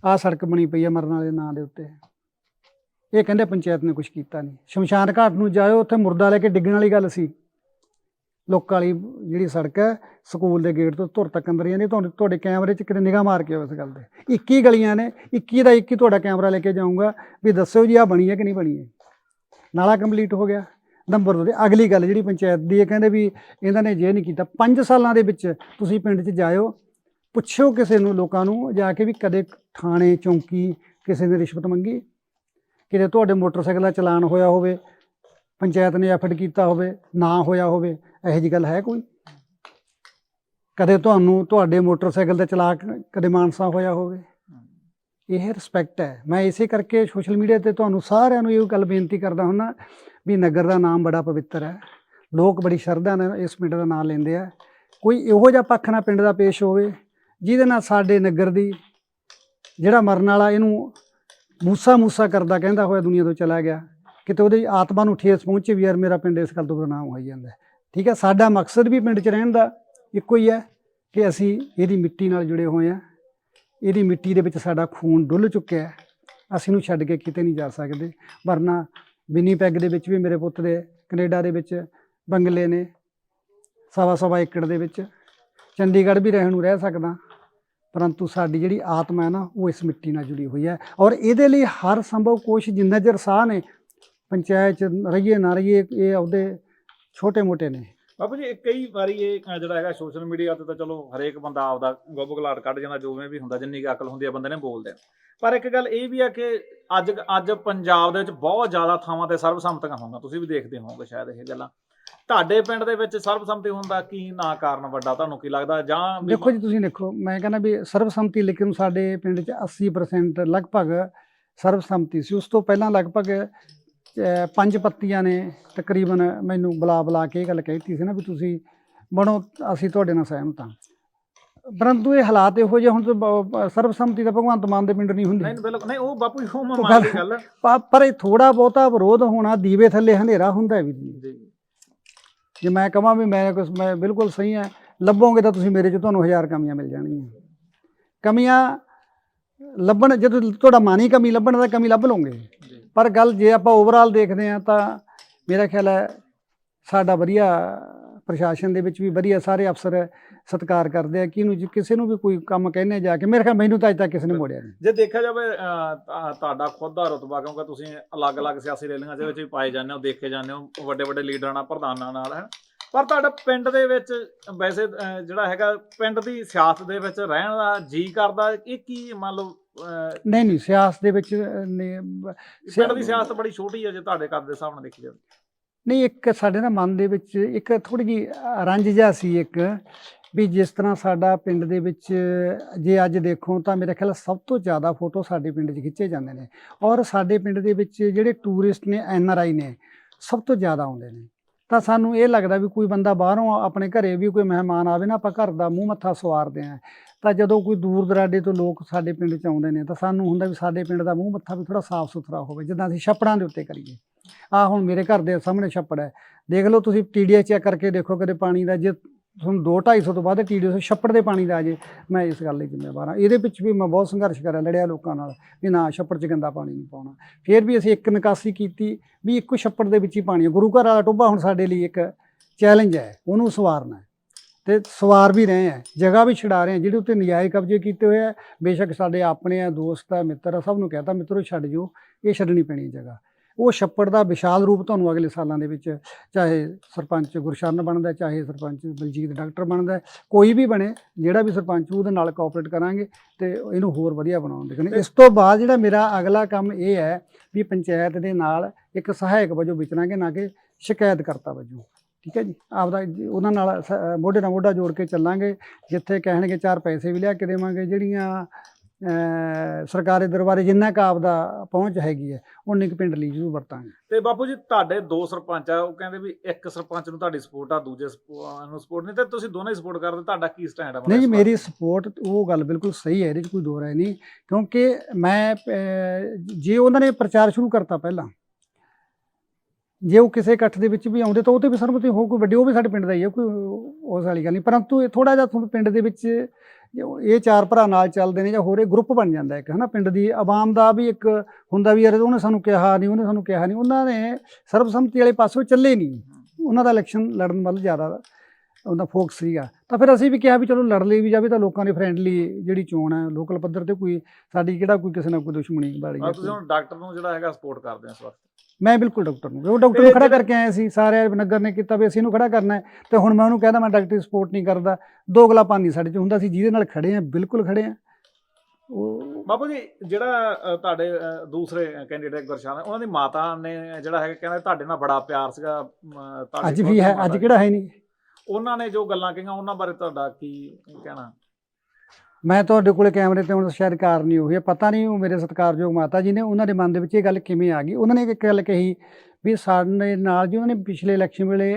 ਆਹ ਸੜਕ ਬਣੀ ਪਈ ਹੈ ਮਰਨ ਵਾਲੇ ਨਾਂ ਦੇ ਉੱਤੇ। ਇਹ ਕਹਿੰਦੇ ਪੰਚਾਇਤ ਨੇ ਕੁਝ ਕੀਤਾ ਨਹੀਂ। ਸ਼ਮਸ਼ਾਨ ਘਾਟ ਨੂੰ ਜਾਇਓ, ਉੱਥੇ ਮੁਰਦਾ ਲੈ ਕੇ ਡਿੱਗਣ ਵਾਲੀ ਗੱਲ ਸੀ। ਲੋਕਾਂ ਵਾਲੀ ਜਿਹੜੀ ਸੜਕ ਹੈ, ਸਕੂਲ ਦੇ ਗੇਟ ਤੋਂ ਧੁਰ ਤੱਕ ਅੰਦਰ ਜਾਂਦੀ ਤੁਹਾਡੇ ਤੁਹਾਡੇ ਕੈਮਰੇ 'ਚ ਕਿਤੇ ਨਿਗਾਹ ਮਾਰ ਕੇ ਆਓ ਇਸ ਗੱਲ ਤੇ। 21 ਗਲੀਆਂ ਨੇ 21 ਦਾ 21 ਤੁਹਾਡਾ ਕੈਮਰਾ ਲੈ ਕੇ ਜਾਊਂਗਾ, ਵੀ ਦੱਸਿਓ ਜੀ ਆ ਬਣੀ ਹੈ ਕਿ ਨਹੀਂ ਬਣੀ ਹੈ। ਨਾਲਾ ਕੰਪਲੀਟ ਹੋ ਗਿਆ। ਨੰਬਰ 2 ਅਗਲੀ ਗੱਲ ਜਿਹੜੀ ਪੰਚਾਇਤ ਦੀ ਇਹ ਕਹਿੰਦੇ ਵੀ ਇਹਨਾਂ ਨੇ ਜੇ ਨਹੀਂ ਕੀਤਾ। 5 ਸਾਲਾਂ ਦੇ ਵਿੱਚ ਤੁਸੀਂ ਪਿੰਡ 'ਚ ਜਾਇਓ, ਪੁੱਛਿਓ ਕਿਸੇ ਨੂੰ, ਲੋਕਾਂ ਨੂੰ, ਜਾ ਕੇ ਵੀ ਕਦੇ ਥਾਣੇ, ਚੌਂਕੀ ਕਿਸੇ ਨੇ ਰਿਸ਼ਵਤ ਮੰਗੀ? ਕਿਤੇ ਤੁਹਾਡੇ ਮੋਟਰਸਾਈਕਲ ਦਾ ਚਲਾਨ ਹੋਇਆ ਹੋਵੇ, ਪੰਚਾਇਤ ਨੇ ਐਫਰਟ ਕੀਤਾ ਹੋਵੇ, ਨਾ ਹੋਇਆ ਹੋਵੇ, ਇਹੋ ਜੀ ਗੱਲ ਹੈ ਕੋਈ? ਕਦੇ ਤੁਹਾਨੂੰ ਤੁਹਾਡੇ ਮੋਟਰਸਾਈਕਲ ਦਾ ਚਲਾਕ ਕਦੇ ਮਾਨਸਾ ਹੋਇਆ ਹੋਵੇ? ਇਹ ਰਿਸਪੈਕਟ ਹੈ। ਮੈਂ ਇਸੇ ਕਰਕੇ ਸੋਸ਼ਲ ਮੀਡੀਆ ਤੇ ਤੁਹਾਨੂੰ ਸਾਰਿਆਂ ਨੂੰ ਇਹ ਗੱਲ ਬੇਨਤੀ ਕਰਦਾ ਹੁੰਨਾ ਵੀ ਨਗਰ ਦਾ ਨਾਮ ਬੜਾ ਪਵਿੱਤਰ ਹੈ। ਲੋਕ ਬੜੀ ਸ਼ਰਧਾ ਨਾਲ ਇਸ ਪਿੰਡ ਦਾ ਨਾਮ ਲੈਂਦੇ ਆ। ਕੋਈ ਇਹੋ ਜਿਹਾ ਪੱਖ ਨਾ ਪਿੰਡ ਦਾ ਪੇਸ਼ ਹੋਵੇ ਜਿਹਦੇ ਨਾਲ ਸਾਡੇ ਨਗਰ ਦੀ ਜਿਹੜਾ ਮਰਨ ਵਾਲਾ ਇਹਨੂੰ ਮੂਸਾ ਮੂਸਾ ਕਰਦਾ ਕਹਿੰਦਾ ਹੋਇਆ ਦੁਨੀਆ ਤੋਂ ਚਲਾ ਗਿਆ। ਕਿਤੇ ਉਹਦੀ ਆਤਮਾ ਨੂੰ ਠੇਸ ਪਹੁੰਚੇ ਵੀ ਯਾਰ ਮੇਰਾ ਪਿੰਡ ਇਸ ਗੱਲ ਤੋਂ ਬਦਨਾਮ ਹੋਈ ਜਾਂਦਾ ਠੀਕ ਹੈ, ਸਾਡਾ ਮਕਸਦ ਵੀ ਪਿੰਡ 'ਚ ਰਹਿਣ ਦਾ ਇੱਕੋ ਹੀ ਹੈ ਕਿ ਅਸੀਂ ਇਹਦੀ ਮਿੱਟੀ ਨਾਲ ਜੁੜੇ ਹੋਏ ਹਾਂ। ਇਹਦੀ ਮਿੱਟੀ ਦੇ ਵਿੱਚ ਸਾਡਾ ਖੂਨ ਡੁੱਲ ਚੁੱਕਿਆ ਹੈ। ਅਸੀਂ ਨੂੰ ਛੱਡ ਕੇ ਕਿਤੇ ਨਹੀਂ ਜਾ ਸਕਦੇ। ਵਰਨਾ ਵਿਨੀਪੈਗ ਦੇ ਵਿੱਚ ਵੀ ਮੇਰੇ ਪੁੱਤ ਦੇ ਕੈਨੇਡਾ ਦੇ ਵਿੱਚ ਬੰਗਲੇ ਨੇ, ਸਵਾ ਸਵਾ ਏਕੜ ਦੇ ਵਿੱਚ। ਚੰਡੀਗੜ੍ਹ ਵੀ ਰਹਿਣ ਨੂੰ ਰਹਿ ਸਕਦਾ। ਪਰੰਤੂ ਸਾਡੀ ਜਿਹੜੀ ਆਤਮਾ ਹੈ ਨਾ, ਉਹ ਇਸ ਮਿੱਟੀ ਨਾਲ ਜੁੜੀ ਹੋਈ ਹੈ। ਔਰ ਇਹਦੇ ਲਈ ਹਰ ਸੰਭਵ ਕੋਸ਼ਿਸ਼, ਜਿੰਨਾ ਚਿਰ ਸਾਹ ਨੇ, ਪੰਚਾਇਤ ਚ ਰਹੀਏ ਨਾ ਰਹੀਏ, ਇਹ ਉਹਦੇ ਛੋਟੇ ਮੋਟੇ ਨੇ। ਬਾਬੂ ਜੀ ਇਹ ਕਈ ਵਾਰੀ ਇਹ ਅ, ਜਿਹੜਾ ਹੈਗਾ ਸੋਸ਼ਲ ਮੀਡੀਆ ਤੇ ਤਾਂ ਚਲੋ ਹਰੇਕ ਬੰਦਾ ਆਪਦਾ ਗੋਬਗਲਾਟ ਕੱਢ ਜਾਂਦਾ ਜਿਵੇਂ ਵੀ ਹੁੰਦਾ ਜਿੰਨੀ ਕੁ ਅਕਲ ਹੁੰਦੀ ਆ ਬੰਦੇ ਨੇ ਬੋਲਦੇ ਆ। ਪਰ ਇੱਕ ਗੱਲ ਇਹ ਵੀ ਆ ਕਿ ਅੱਜ ਅੱਜ ਪੰਜਾਬ ਦੇ ਵਿੱਚ ਬਹੁਤ ਜ਼ਿਆਦਾ ਥਾਵਾਂ ਤੇ ਸਰਬਸੰਮਤੀਆਂ ਹੋਣਗੀਆਂ ਤੁਸੀਂ ਵੀ ਦੇਖਦੇ ਹੋਵੋਗੇ ਸ਼ਾਇਦ ਇਹ ਗੱਲਾਂ। ਤੁਹਾਡੇ ਪਿੰਡ ਦੇ ਵਿੱਚ ਸਰਬਸੰਮਤੀ ਹੁੰਦਾ ਕੀ ਨਾ ਕਾਰਨ ਵੱਡਾ? ਤੁਹਾਨੂੰ ਕੀ ਲੱਗਦਾ? ਜਾਂ ਵੀ- ਦੇਖੋ ਜੀ ਤੁਸੀਂ ਦੇਖੋ ਮੈਂ ਕਹਿੰਦਾ ਵੀ ਸਰਬਸੰਮਤੀ ਲੇਕਿਨ ਸਾਡੇ ਪਿੰਡ 'ਚ 80% ਲਗਭਗ ਸਰਬਸੰਮਤੀ ਸੀ। ਉਸ ਤੋਂ ਪਹਿਲਾਂ ਲਗਭਗ ਪੰਜ ਪੱਤੀਆਂ ਨੇ ਤਕਰੀਬਨ ਮੈਨੂੰ ਬੁਲਾ ਬੁਲਾ ਕੇ ਇਹ ਗੱਲ ਕਹਿਤੀ ਸੀ ਨਾ ਵੀ ਤੁਸੀਂ ਬਣੋ ਅਸੀਂ ਤੁਹਾਡੇ ਨਾਲ ਸਹਿਮਤ ਹਾਂ। ਪਰੰਤੂ ਇਹ ਹਾਲਾਤ ਇਹੋ ਜਿਹੇ ਹੁਣ ਸਰਬਸੰਮਤੀ ਤਾਂ ਭਗਵੰਤ ਮਾਨ ਦੇ ਪਿੰਡ ਨਹੀਂ ਹੁੰਦੀ। ਨਹੀਂ ਬਿਲਕੁਲ ਨਹੀਂ ਉਹ ਬਾਪੂ ਜੀ, ਉਹ ਮੈਂ ਉਹ ਮੰਨਦੀ ਗੱਲ- ਪਰ ਇਹ ਥੋੜਾ ਬਹੁਤਾ ਵਿਰੋਧ ਹੋਣਾ ਦੀਵੇ ਥੱਲੇ ਹਨੇਰਾ ਹੁੰਦਾ ਵੀ ਜੀ। ਜੀ ਮੈਂ ਕਹਾਂ ਵੀ ਮੈਂ ਕੁਛ ਮੈਂ ਬਿਲਕੁਲ ਸਹੀ ਹਾਂ ਲੱਭੋਗੇ ਤਾਂ ਤੁਸੀਂ ਮੇਰੇ 'ਚ ਤੁਹਾਨੂੰ ਹਜ਼ਾਰ ਕਮੀਆਂ ਮਿਲ ਜਾਣਗੀਆਂ। ਕਮੀਆਂ ਲੱਭਣ ਜਦੋਂ ਤੁਹਾਡਾ ਮਨ ਹੀ ਕਮੀ ਲੱਭਣ ਦਾ ਕਮੀ ਲੱਭ ਲਓਗੇ। ਪਰ ਗੱਲ ਜੇ ਆਪਾਂ ਓਵਰਆਲ ਦੇਖਦੇ ਹਾਂ ਤਾਂ ਮੇਰਾ ਖਿਆਲ ਹੈ ਸਾਡਾ ਵਧੀਆ ਪ੍ਰਸ਼ਾਸਨ ਦੇ ਵਿੱਚ ਵੀ ਵਧੀਆ ਸਾਰੇ ਅਫਸਰ ਸਤਿਕਾਰ ਕਰਦੇ ਆ। ਕਿਹਨੂੰ ਕਿਸੇ ਨੂੰ ਵੀ ਕੋਈ ਕੰਮ ਕਹਿੰਦੇ ਜਾ ਕੇ, ਮੇਰੇ ਖਿਆਲ ਮੈਨੂੰ ਤਾਂ ਅਜੇ ਤੱਕ ਕਿਸੇ ਨੇ ਮੋੜਿਆ ਨਹੀਂ। ਜੇ ਦੇਖਿਆ ਜਾਵੇ ਤੁਹਾਡਾ ਖੁਦ ਦਾ ਰੁਤਬਾ, ਕਿਉਂਕਿ ਤੁਸੀਂ ਅਲੱਗ-ਅਲੱਗ ਸਿਆਸੀ ਰੈਲੀਆਂ ਦੇ ਵਿੱਚ ਵੀ ਪਾਏ ਜਾਂਦੇ ਹੋ, ਦੇਖੇ ਜਾਂਦੇ ਹੋ ਵੱਡੇ ਵੱਡੇ ਲੀਡਰਾਂ ਨਾਲ, ਪ੍ਰਧਾਨਾਂ ਨਾਲ, ਹੈ ਪਰ ਤੁਹਾਡਾ ਪਿੰਡ ਦੇ ਵਿੱਚ, ਵੈਸੇ ਜਿਹੜਾ ਹੈਗਾ, ਪਿੰਡ ਦੀ ਸਿਆਸਤ ਦੇ ਵਿੱਚ ਰਹਿਣ ਦਾ ਜੀ ਕਰਦਾ, ਇਹ ਕੀ ਮੰਨ ਲਓ ਨਹੀਂ ਨਹੀਂ ਸਿਆਸਤ ਦੇ ਵਿੱਚ ਨੇ ਪਿੰਡ ਦੀ ਸਿਆਸਤ ਬੜੀ ਛੋਟੀ ਹੈ ਜੇ ਤੁਹਾਡੇ ਘਰ ਦੇ ਨਾਲ ਦੇਖੀ ਜਾਵੇ। ਨਹੀਂ ਇੱਕ ਸਾਡੇ ਨਾ ਮਨ ਦੇ ਵਿੱਚ ਇੱਕ ਥੋੜੀ ਜੀ ਰੰਜ ਜਿਹਾ ਸੀ ਇੱਕ ਵੀ ਜਿਸ ਤਰ੍ਹਾਂ ਸਾਡਾ ਪਿੰਡ ਦੇ ਵਿੱਚ ਜੇ ਅੱਜ ਦੇਖੋ ਤਾਂ ਮੇਰੇ ਖਿਆਲ ਸਭ ਤੋਂ ਜ਼ਿਆਦਾ ਫੋਟੋ ਸਾਡੇ ਪਿੰਡ 'ਚ ਖਿੱਚੇ ਜਾਂਦੇ ਨੇ। ਔਰ ਸਾਡੇ ਪਿੰਡ ਦੇ ਵਿੱਚ ਜਿਹੜੇ ਟੂਰਿਸਟ ਨੇ ਐਨ ਆਰ ਆਈ ਨੇ ਸਭ ਤੋਂ ਜ਼ਿਆਦਾ ਆਉਂਦੇ ਨੇ। ਤਾਂ ਸਾਨੂੰ ਇਹ ਲੱਗਦਾ ਵੀ ਕੋਈ ਬੰਦਾ ਬਾਹਰੋਂ ਆਪਣੇ ਘਰੇ ਵੀ ਕੋਈ ਮਹਿਮਾਨ ਆਵੇ ਨਾ ਆਪਾਂ ਘਰ ਦਾ ਮੂੰਹ ਮੱਥਾ ਸਵਾਰਦੇ ਆ ਤਾਂ ਜਦੋਂ ਕੋਈ ਦੂਰ ਦਰਾਡੇ ਤੋਂ ਲੋਕ ਸਾਡੇ ਪਿੰਡ 'ਚ ਆਉਂਦੇ ਨੇ, ਤਾਂ ਸਾਨੂੰ ਹੁੰਦਾ ਵੀ ਸਾਡੇ ਪਿੰਡ ਦਾ ਮੂੰਹ ਮੱਥਾ ਵੀ ਥੋੜਾ ਸਾਫ਼ ਸੁਥਰਾ ਹੋਵੇ, ਜਿੱਦਾਂ ਅਸੀਂ ਛੱਪੜਾਂ ਦੇ ਉੱਤੇ ਕਰੀਏ। ਆ ਹੁਣ ਮੇਰੇ ਘਰ ਦੇ ਸਾਹਮਣੇ ਛੱਪੜ ਹੈ। ਦੇਖ ਲਓ ਤੁਸੀਂ ਟੀਡੀਐਸ ਚੈੱਕ ਕਰਕੇ ਦੇਖੋ ਕਦੇ ਪਾਣੀ ਦਾ, ਜੇ ਤੁਹਾਨੂੰ 2 250 ਤੋਂ ਬਾਅਦ ਟੀਡੀਐਸ ਛੱਪੜ ਦੇ ਪਾਣੀ ਦਾ ਆ ਜੇ ਮੈਂ ਇਸ ਗੱਲ ਲਈ ਜ਼ਿੰਮੇਵਾਰ ਹਾਂ। ਇਹਦੇ ਵਿੱਚ ਵੀ ਮੈਂ ਬਹੁਤ ਸੰਘਰਸ਼ ਕਰਿਆ ਲੜਿਆ ਲੋਕਾਂ ਨਾਲ ਵੀ ਨਾ ਛੱਪੜ 'ਚ ਗੰਦਾ ਪਾਣੀ ਨਹੀਂ ਪਾਉਣਾ। ਫਿਰ ਵੀ ਅਸੀਂ ਇੱਕ ਨਿਕਾਸੀ ਕੀਤੀ ਵੀ ਇੱਕੋ ਛੱਪੜ ਦੇ ਵਿੱਚ ਹੀ ਪਾਣੀ ਹੈ। ਗੁਰੂ ਘਰ ਵਾਲਾ ਟੋਭਾ ਹੁਣ ਸਾਡੇ ਲਈ ਇੱਕ ਚੈਲੰਜ ਹੈ, ਉਹਨੂੰ ਸਵਾਰਨਾ ਤੇ ਸਵਾਰ ਵੀ ਰਹੇ ਆ, ਜਗ੍ਹਾ ਵੀ ਛਡਾ ਰਹੇ ਆ, ਜਿਹੜੇ ਉੱਤੇ ਨਜਾਇਜ਼ ਕਬਜ਼ੇ ਕੀਤੇ ਹੋਏ ਆ, ਬੇਸ਼ੱਕ ਸਾਡੇ ਆਪਣੇ ਆ, ਦੋਸਤ ਆ, ਮਿੱਤਰ ਆ, ਸਭ ਨੂੰ ਕਹਤਾ, ਮਿੱਤਰੋ, ਛੱਡ ਜਿਓ, ਇਹ ਛੱਡਣੀ ਪੈਣੀ ਹੈ ਜਗ੍ਹਾ। ਉਹ ਛੱਪੜ ਦਾ ਵਿਸ਼ਾਲ ਰੂਪ ਤੁਹਾਨੂੰ ਅਗਲੇ ਸਾਲਾਂ ਦੇ ਵਿੱਚ ਚਾਹੇ ਸਰਪੰਚ ਗੁਰਸ਼ਰਨ ਬਣਦਾ, ਚਾਹੇ ਸਰਪੰਚ ਬਲਜੀਤ ਡਾਕਟਰ ਬਣਦਾ ਕੋਈ ਵੀ ਬਣੇ, ਜਿਹੜਾ ਵੀ ਸਰਪੰਚ ਉਹਦੇ ਨਾਲ ਕੋਆਪਰੇਟ ਕਰਾਂਗੇ ਤੇ ਇਹਨੂੰ ਹੋਰ ਵਧੀਆ ਬਣਾਉਣ ਦੇ। ਕਨੇ ਇਸ ਤੋਂ ਬਾਅਦ ਜਿਹੜਾ ਮੇਰਾ ਅਗਲਾ ਕੰਮ ਇਹ ਹੈ ਵੀ ਪੰਚਾਇਤ ਦੇ ਨਾਲ ਇੱਕ ਸਹਾਇਕ ਵਜੋਂ ਵਿਚਰਾਂਗੇ ਨਾ ਕਿ ਸ਼ਿਕਾਇਤਕਰਤਾ ਵਜੋਂ। ਠੀਕ ਹੈ ਜੀ? ਆਪਦਾ ਉਹਨਾਂ ਨਾਲ ਸ- ਮੋਢੇ ਨਾਲ ਮੋਢਾ ਜੋੜ ਕੇ ਚੱਲਾਂਗੇ। ਜਿੱਥੇ ਕਹਿਣਗੇ ਚਾਰ ਪੈਸੇ ਵੀ ਲਿਆ ਕੇ ਦੇਵਾਂਗੇ ਜਿਹੜੀਆਂ ਅਹ ਸਰਕਾਰੀ ਦਰਬਾਰੇ ਜਿੰਨਾ ਕੁ ਆਪਦਾ ਪਹੁੰਚ ਹੈਗੀ ਹੈ ਉਨੀ ਕੁ ਪਿੰਡ ਲਈ ਜ਼ਰੂਰ ਵਰਤਾਂਗੇ। ਤੇ ਬਾਪੂ ਜੀ ਤੁਹਾਡੇ ਦੋ ਸਰਪੰਚ ਆ ਉਹ ਕਹਿੰਦੇ ਵੀ ਇੱਕ ਸਰਪੰਚ ਨੂੰ ਤੁਹਾਡੀ ਸਪੋਰਟ ਆ ਦੂਜੇ ਸਪੋ- ਨੂੰ ਸਪੋਰਟ ਨਹੀਂ ਤੇ ਤੁਸੀਂ ਦੋਨੇ ਸਪੋਰਟ ਕਰਦੇ ਤੁਹਾਡਾ ਕੀ ਸਟੈਂਡ ਆ ਨਹੀਂ ਜੀ ਮੇਰੀ ਸਪੋਰਟ ਉਹ ਗੱਲ ਬਿਲਕੁਲ ਸਹੀ ਹੈ ਇਹਦੇ 'ਚ ਕੋਈ ਦੋ ਰਾਏ ਨਹੀਂ ਕਿਉਂਕਿ ਮੈਂ ਅਹ, ਜੇ ਉਹਨਾਂ ਨੇ ਪ੍ਰਚਾਰ ਸ਼ੁਰੂ ਕਰਤਾ ਪਹਿਲਾਂ ਜੇ ਉਹ ਕਿਸੇ ਇਕੱਠ ਦੇ ਵਿੱਚ ਵੀ ਆਉਂਦੇ ਤਾਂ ਉਹ ਤੇ ਵੀ ਸਰਬਤੀ ਹੋ ਕੋਈ ਵੱਡੀ, ਉਹ ਵੀ ਸਾਡੇ ਪਿੰਡ ਦਾ ਹੀ ਹੈ ਕੋਈ ਉਸ ਵਾਲੀ ਗੱਲ ਨਹੀਂ। ਪਰੰਤੂ ਇਹ ਥੋੜਾ ਜਿਹਾ ਤੁਹਾਨੂੰ ਪਿੰਡ ਦੇ ਵਿੱਚ ਇਹ ਚਾਰ ਭਰਾ ਨਾਲ ਚੱਲਦੇ ਨੇ ਜਾਂ ਹੋਰ ਇਹ ਗਰੁੱਪ ਬਣ ਜਾਂਦਾ ਇੱਕ, ਹਨਾ? ਪਿੰਡ ਦੀ ਆਵਾਮ ਦਾ ਵੀ ਇੱਕ ਹੁੰਦਾ ਵੀ ਯਾਰ ਉਹਨੇ ਸਾਨੂੰ ਕਿਹਾ ਨਹੀਂ, ਉਹਨੇ ਸਾਨੂੰ ਕਿਹਾ ਨਹੀਂ, ਉਹਨਾਂ ਨੇ ਸਰਬਸੰਮਤੀ ਵਾਲੇ ਪਾਸੋਂ ਚੱਲੇ ਨਹੀਂ। ਉਹਨਾਂ ਦਾ ਇਲੈਕਸ਼ਨ ਲੜਨ ਵੱਲ ਜ਼ਿਆਦਾ ਉਹਦਾ ਫੋਕਸ ਸੀਗਾ। ਤਾਂ ਫਿਰ ਅਸੀਂ ਵੀ ਕਿਹਾ ਵੀ ਚਲੋ ਲੜ ਲਈ ਵੀ ਜਾਵੇ ਤਾਂ ਲੋਕਾਂ ਦੀ ਫਰੈਂਡਲੀ ਜਿਹੜੀ ਚੋਣ ਹੈ ਲੋਕਲ ਪੱਧਰ ਤੇ ਕੋਈ ਸਾਡੀ ਕਿਹੜਾ ਕੋਈ ਕਿਸੇ ਨਾਲ ਕੋਈ ਦੁਸ਼ਮਣੀ ਵਾਲੀ ਤੁਸੀਂ ਹੁਣ ਡਾਕਟਰ ਨੂੰ ਜਿਹੜਾ ਹੈਗਾ ਸਪੋਰਟ ਕਰਦੇ ਹੋ ਇਸ ਵਕਤ। ਮੈਂ ਬਿਲਕੁਲ ਡਾਕਟਰ ਨੂੰ ਉਹ ਡਾਕਟਰ ਨੂੰ ਖੜਾ ਕਰਕੇ ਆਏ ਸੀ ਸਾਰੇ ਨਗਰ ਨੇ ਕੀਤਾ ਵੀ ਅਸੀਂ ਇਹਨੂੰ ਖੜਾ ਕਰਨਾ ਹੈ। ਤੇ ਹੁਣ ਮੈਂ ਉਹਨੂੰ ਕਹਿੰਦਾ ਮੈਂ ਡਾਕਟਰੀ ਸਪੋਰਟ ਨਹੀਂ ਕਰਦਾ। ਦੋਗਲਾਪਨ ਨਹੀਂ ਸਾਡੇ ਚ ਹੁੰਦਾ ਸੀ ਜਿਹਦੇ ਨਾਲ ਖੜੇ ਆ ਬਿਲਕੁਲ ਖੜੇ ਆ। ਉਹ ਬਾਬੂ ਜੀ ਜਿਹੜਾ ਤੁਹਾਡੇ ਦੂਸਰੇ ਕੈਂਡੀਡੇਟ ਗੁਰਸ਼ਾਨ ਉਹਨਾਂ ਦੀ ਮਾਤਾ ਨੇ ਜਿਹੜਾ ਹੈਗਾ ਕਹਿੰਦਾ ਤੁਹਾਡੇ ਨਾਲ ਬੜਾ ਪਿਆਰ ਸੀਗਾ ਤੁਹਾਡੀ ਅੱਜ ਵੀ ਹੈ ਦੀ ਅੱਜ ਕਿਹੜਾ ਹੈ ਨਹੀਂ? ਉਹਨਾਂ ਨੇ ਜੋ ਗੱਲਾਂ ਕਹੀਆਂ ਉਹਨਾਂ ਬਾਰੇ ਤੁਹਾਡਾ ਕੀ ਕਹਿਣਾ? ਮੈਂ ਤੁਹਾਡੇ ਕੋਲੇ ਕੈਮਰੇ ਤੇ ਹੁਣ ਸ਼ਾਇਦ ਕਾਰ ਨਹੀਂ ਹੋਈ ਹੈ ਪਤਾ ਨਹੀਂ ਉਹ ਮੇਰੇ ਸਤਿਕਾਰਯੋਗ ਮਾਤਾ ਜੀ ਨੇ ਉਹਨਾਂ ਦੇ ਮਨ ਦੇ ਵਿੱਚ ਇਹ ਗੱਲ ਕਿਵੇਂ ਆ ਗਈ। ਉਹਨਾਂ ਨੇ ਇੱਕ ਗੱਲ ਕਹੀ ਵੀ ਸਾਡੇ ਨਾਲ ਜੀ ਉਹਨਾਂ ਨੇ ਪਿਛਲੇ ਇਲੈਕਸ਼ਨ ਵੇਲੇ